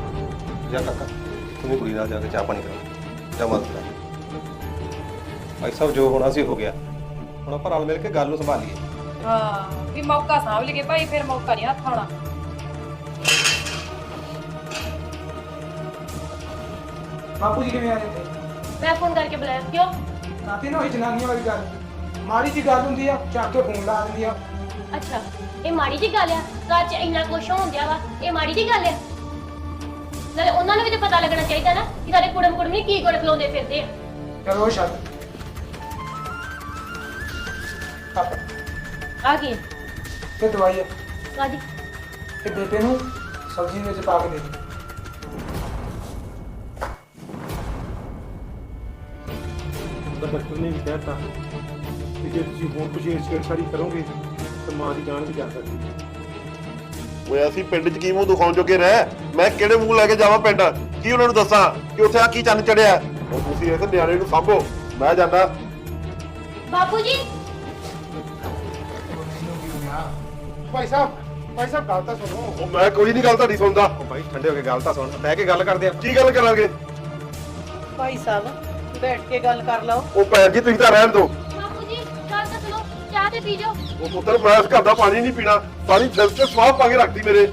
Speaker 1: ਜਾ ਕਾਕਾ ਤੂੰ ਵੀ ਕੁੜੀ ਨਾਲ ਜਾ ਕੇ ਚਾਹ ਪਾਣੀ ਕਰਾ। ਜਾ ਮਦਦ ਕਰ ਭਾਈ ਸਾਹਿਬ ਜੋ ਹੋਣਾ ਸੀ ਹੋ ਗਿਆ। ਹੁਣ ਆਪਾਂ ਰਲ ਮਿਲ ਕੇ ਗੱਲ ਨੂੰ ਸੰਭਾਲੀਏ।
Speaker 5: ਹਾਂ ਵੀ ਮੌਕਾ ਸਾਂਭ ਲਈਏ ਭਾਈ ਫਿਰ ਮੌਕਾ ਨਹੀਂ ਹੱਥ ਆਉਣਾ।
Speaker 3: ਬਾਪੂ ਜੀ ਕਿਵੇਂ ਆ ਜਾਂਦੇ
Speaker 4: ਮੈਂ ਫੋਨ ਕਰਕੇ ਬੁਲਾਇਆ ਕਿਉਂ?
Speaker 3: ਕਾਤੇ ਨਾ ਹੋਈ ਜਨਾਨੀਆਂ ਵਾਲੀ ਗੱਲ। ਮਾੜੀ ਜੀ ਗੱਲ ਹੁੰਦੀ ਆ ਚੱਕ ਕੇ ਫੋਨ ਲਾ ਦਿੰਦੀ ਆ।
Speaker 4: ਅੱਛਾ ਇਹ ਮਾੜੀ ਜੀ ਗੱਲ ਆ? ਘਰ 'ਚ ਇੰਨਾ ਕੁਛ ਹੋਣ ਦਿਆ ਵਾ ਇਹ ਮਾੜੀ ਜੀ ਗੱਲ ਆ? ਨਾਲੇ ਉਹਨਾਂ ਨੂੰ ਵੀ ਤਾਂ ਪਤਾ ਲੱਗਣਾ ਚਾਹੀਦਾ ਨਾ ਕਿ ਸਾਡੇ ਕੁੜਮ ਕੁੜਮੀ ਕੀ ਗੁੜ ਖਲੋਂਦੇ ਫਿਰਦੇ ਆ।
Speaker 3: ਚਲੋ ਛੱਡ। ਆਪ।
Speaker 4: ਆ ਕੀ
Speaker 3: ਤੇ ਦਵਾਈ ਆ।
Speaker 4: ਕਾਜੀ
Speaker 3: ਤੇ ਬੇਟੇ ਨੂੰ ਸਬਜ਼ੀ ਵਿੱਚ ਪਾ ਕੇ ਦੇ ਦੇ।
Speaker 6: ਤਾਂ ਡਾਕਟਰ ਨੇ ਵੀ ਕਹਿਤਾ। ਕਿ ਜੇ ਤੁਸੀਂ ਹੁਣ ਕੁਝ ਛੇੜਛਾੜੀ ਕਰੋਗੇ ਤਾਂ ਮਾਂ ਦੀ ਜਾਨ ਵੀ ਜਾ ਸਕਦੀ ਹੈ।
Speaker 8: ਓਏ ਅਸੀਂ ਪਿੰਡ 'ਚ ਕੀ ਮੂੰਹ ਦਿਖਾਉਣ ਜੋਗੇ ਰਹਿ? ਮੈਂ ਕਿਹੜੇ ਮੂੰਹ ਲੈ ਕੇ ਜਾਵਾਂ ਪਿੰਡ? ਕੀ ਉਹਨਾਂ ਨੂੰ ਦੱਸਾਂ ਕਿ ਉੱਥੇ ਆ ਕੀ ਚੰਨ ਚੜਿਆ? ਹੁਣ ਤੁਸੀਂ ਇਸ ਨਿਆਣੇ ਨੂੰ ਸਾਂਭੋ। ਮੈਂ ਜਾਂਦਾ।
Speaker 4: ਬਾਪੂ ਜੀ
Speaker 6: ਭਾਈ ਸਾਹਿਬ ਭਾਈ ਸਾਹਿਬ ਗੱਲ ਤਾਂ ਸੁਣੋ।
Speaker 8: ਉਹ ਮੈਂ ਕੋਈ ਨਹੀਂ ਗੱਲ ਤੁਹਾਡੀ ਸੁਣਦਾ।
Speaker 1: ਉਹ ਭਾਈ ਠੰਡੇ ਹੋ ਕੇ ਗੱਲ ਤਾਂ ਸੁਣ। ਬਹਿ ਕੇ ਗੱਲ ਕਰਦੇ ਆ।
Speaker 8: ਕੀ ਗੱਲ ਕਰਾਂਗੇ?
Speaker 2: ਭਾਈ ਸਾਹਿਬ ਬੈਠ ਕੇ ਗੱਲ ਕਰ ਲਓ।
Speaker 8: ਉਹ ਭੈਣ ਜੀ ਤੁਸੀਂ ਤਾਂ ਰਹਿਣ ਦਿਓ।
Speaker 4: ਤਾਂ ਚਾਹ ਤੇ ਪੀ ਜਾਓ।
Speaker 8: ਉਹ ਪੁੱਤਰ ਮੈਂ ਇਸ ਘਰ ਦਾ ਪਾਣੀ ਨਹੀਂ ਪੀਣਾ। ਪਾਣੀ ਸਿਰ ਤੇ ਸਵਾਹ ਪਾ ਕੇ ਰੱਖਦੀ ਮੇਰੇ।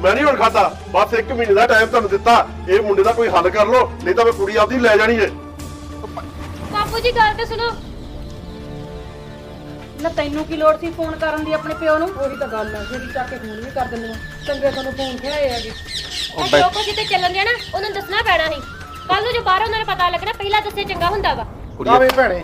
Speaker 8: ਮੈਂ ਨਹੀਂ ਹੁਣ ਖਾਦਾ ਬਸ 1 ਮਹੀਨੇ ਦਾ ਟਾਈਮ ਤੁਹਾਨੂੰ ਦਿੱਤਾ। ਇਹ ਮੁੰਡੇ ਦਾ ਕੋਈ ਹੱਲ ਕਰ ਲਓ ਨਹੀਂ ਤਾਂ ਮੈਂ ਕੁੜੀ ਆਪਦੀ ਲੈ ਜਾਣੀ ਏ।
Speaker 4: ਬਾਪੂ ਜੀ ਗੱਲ ਤਾਂ ਸੁਣੋ।
Speaker 5: ਨਾ ਤੈਨੂੰ ਕੀ ਲੋੜ ਸੀ ਫੋਨ ਕਰਨ ਦੀ ਆਪਣੇ ਪਿਓ ਨੂੰ? ਉਹੀ ਤਾਂ ਗੱਲ ਆ ਜਿਹੜੀ ਚੱਕ ਕੇ ਫੋਨ ਵੀ ਕਰ ਦਿੰਦੇ ਆ। ਚੰਗੇ ਤੁਹਾਨੂੰ ਫੋਨ ਖਿਆਏ ਹੈਗੇ
Speaker 4: ਇਹ ਜੋ ਕੁਝ ਤੇ ਚੱਲਣ ਨਾ ਉਹਨਾਂ ਨੂੰ ਦੱਸਣਾ ਪੈਣਾ ਸੀ। ਕੱਲ ਨੂੰ ਜੋ ਬਾਹਰ ਉਹਨਾਂ ਨੂੰ ਪਤਾ ਲੱਗਣਾ ਪਹਿਲਾਂ ਦੱਸੇ ਚੰਗਾ ਹੁੰਦਾ ਵਾ।
Speaker 6: ਆਵੇ ਭੈਣੇ।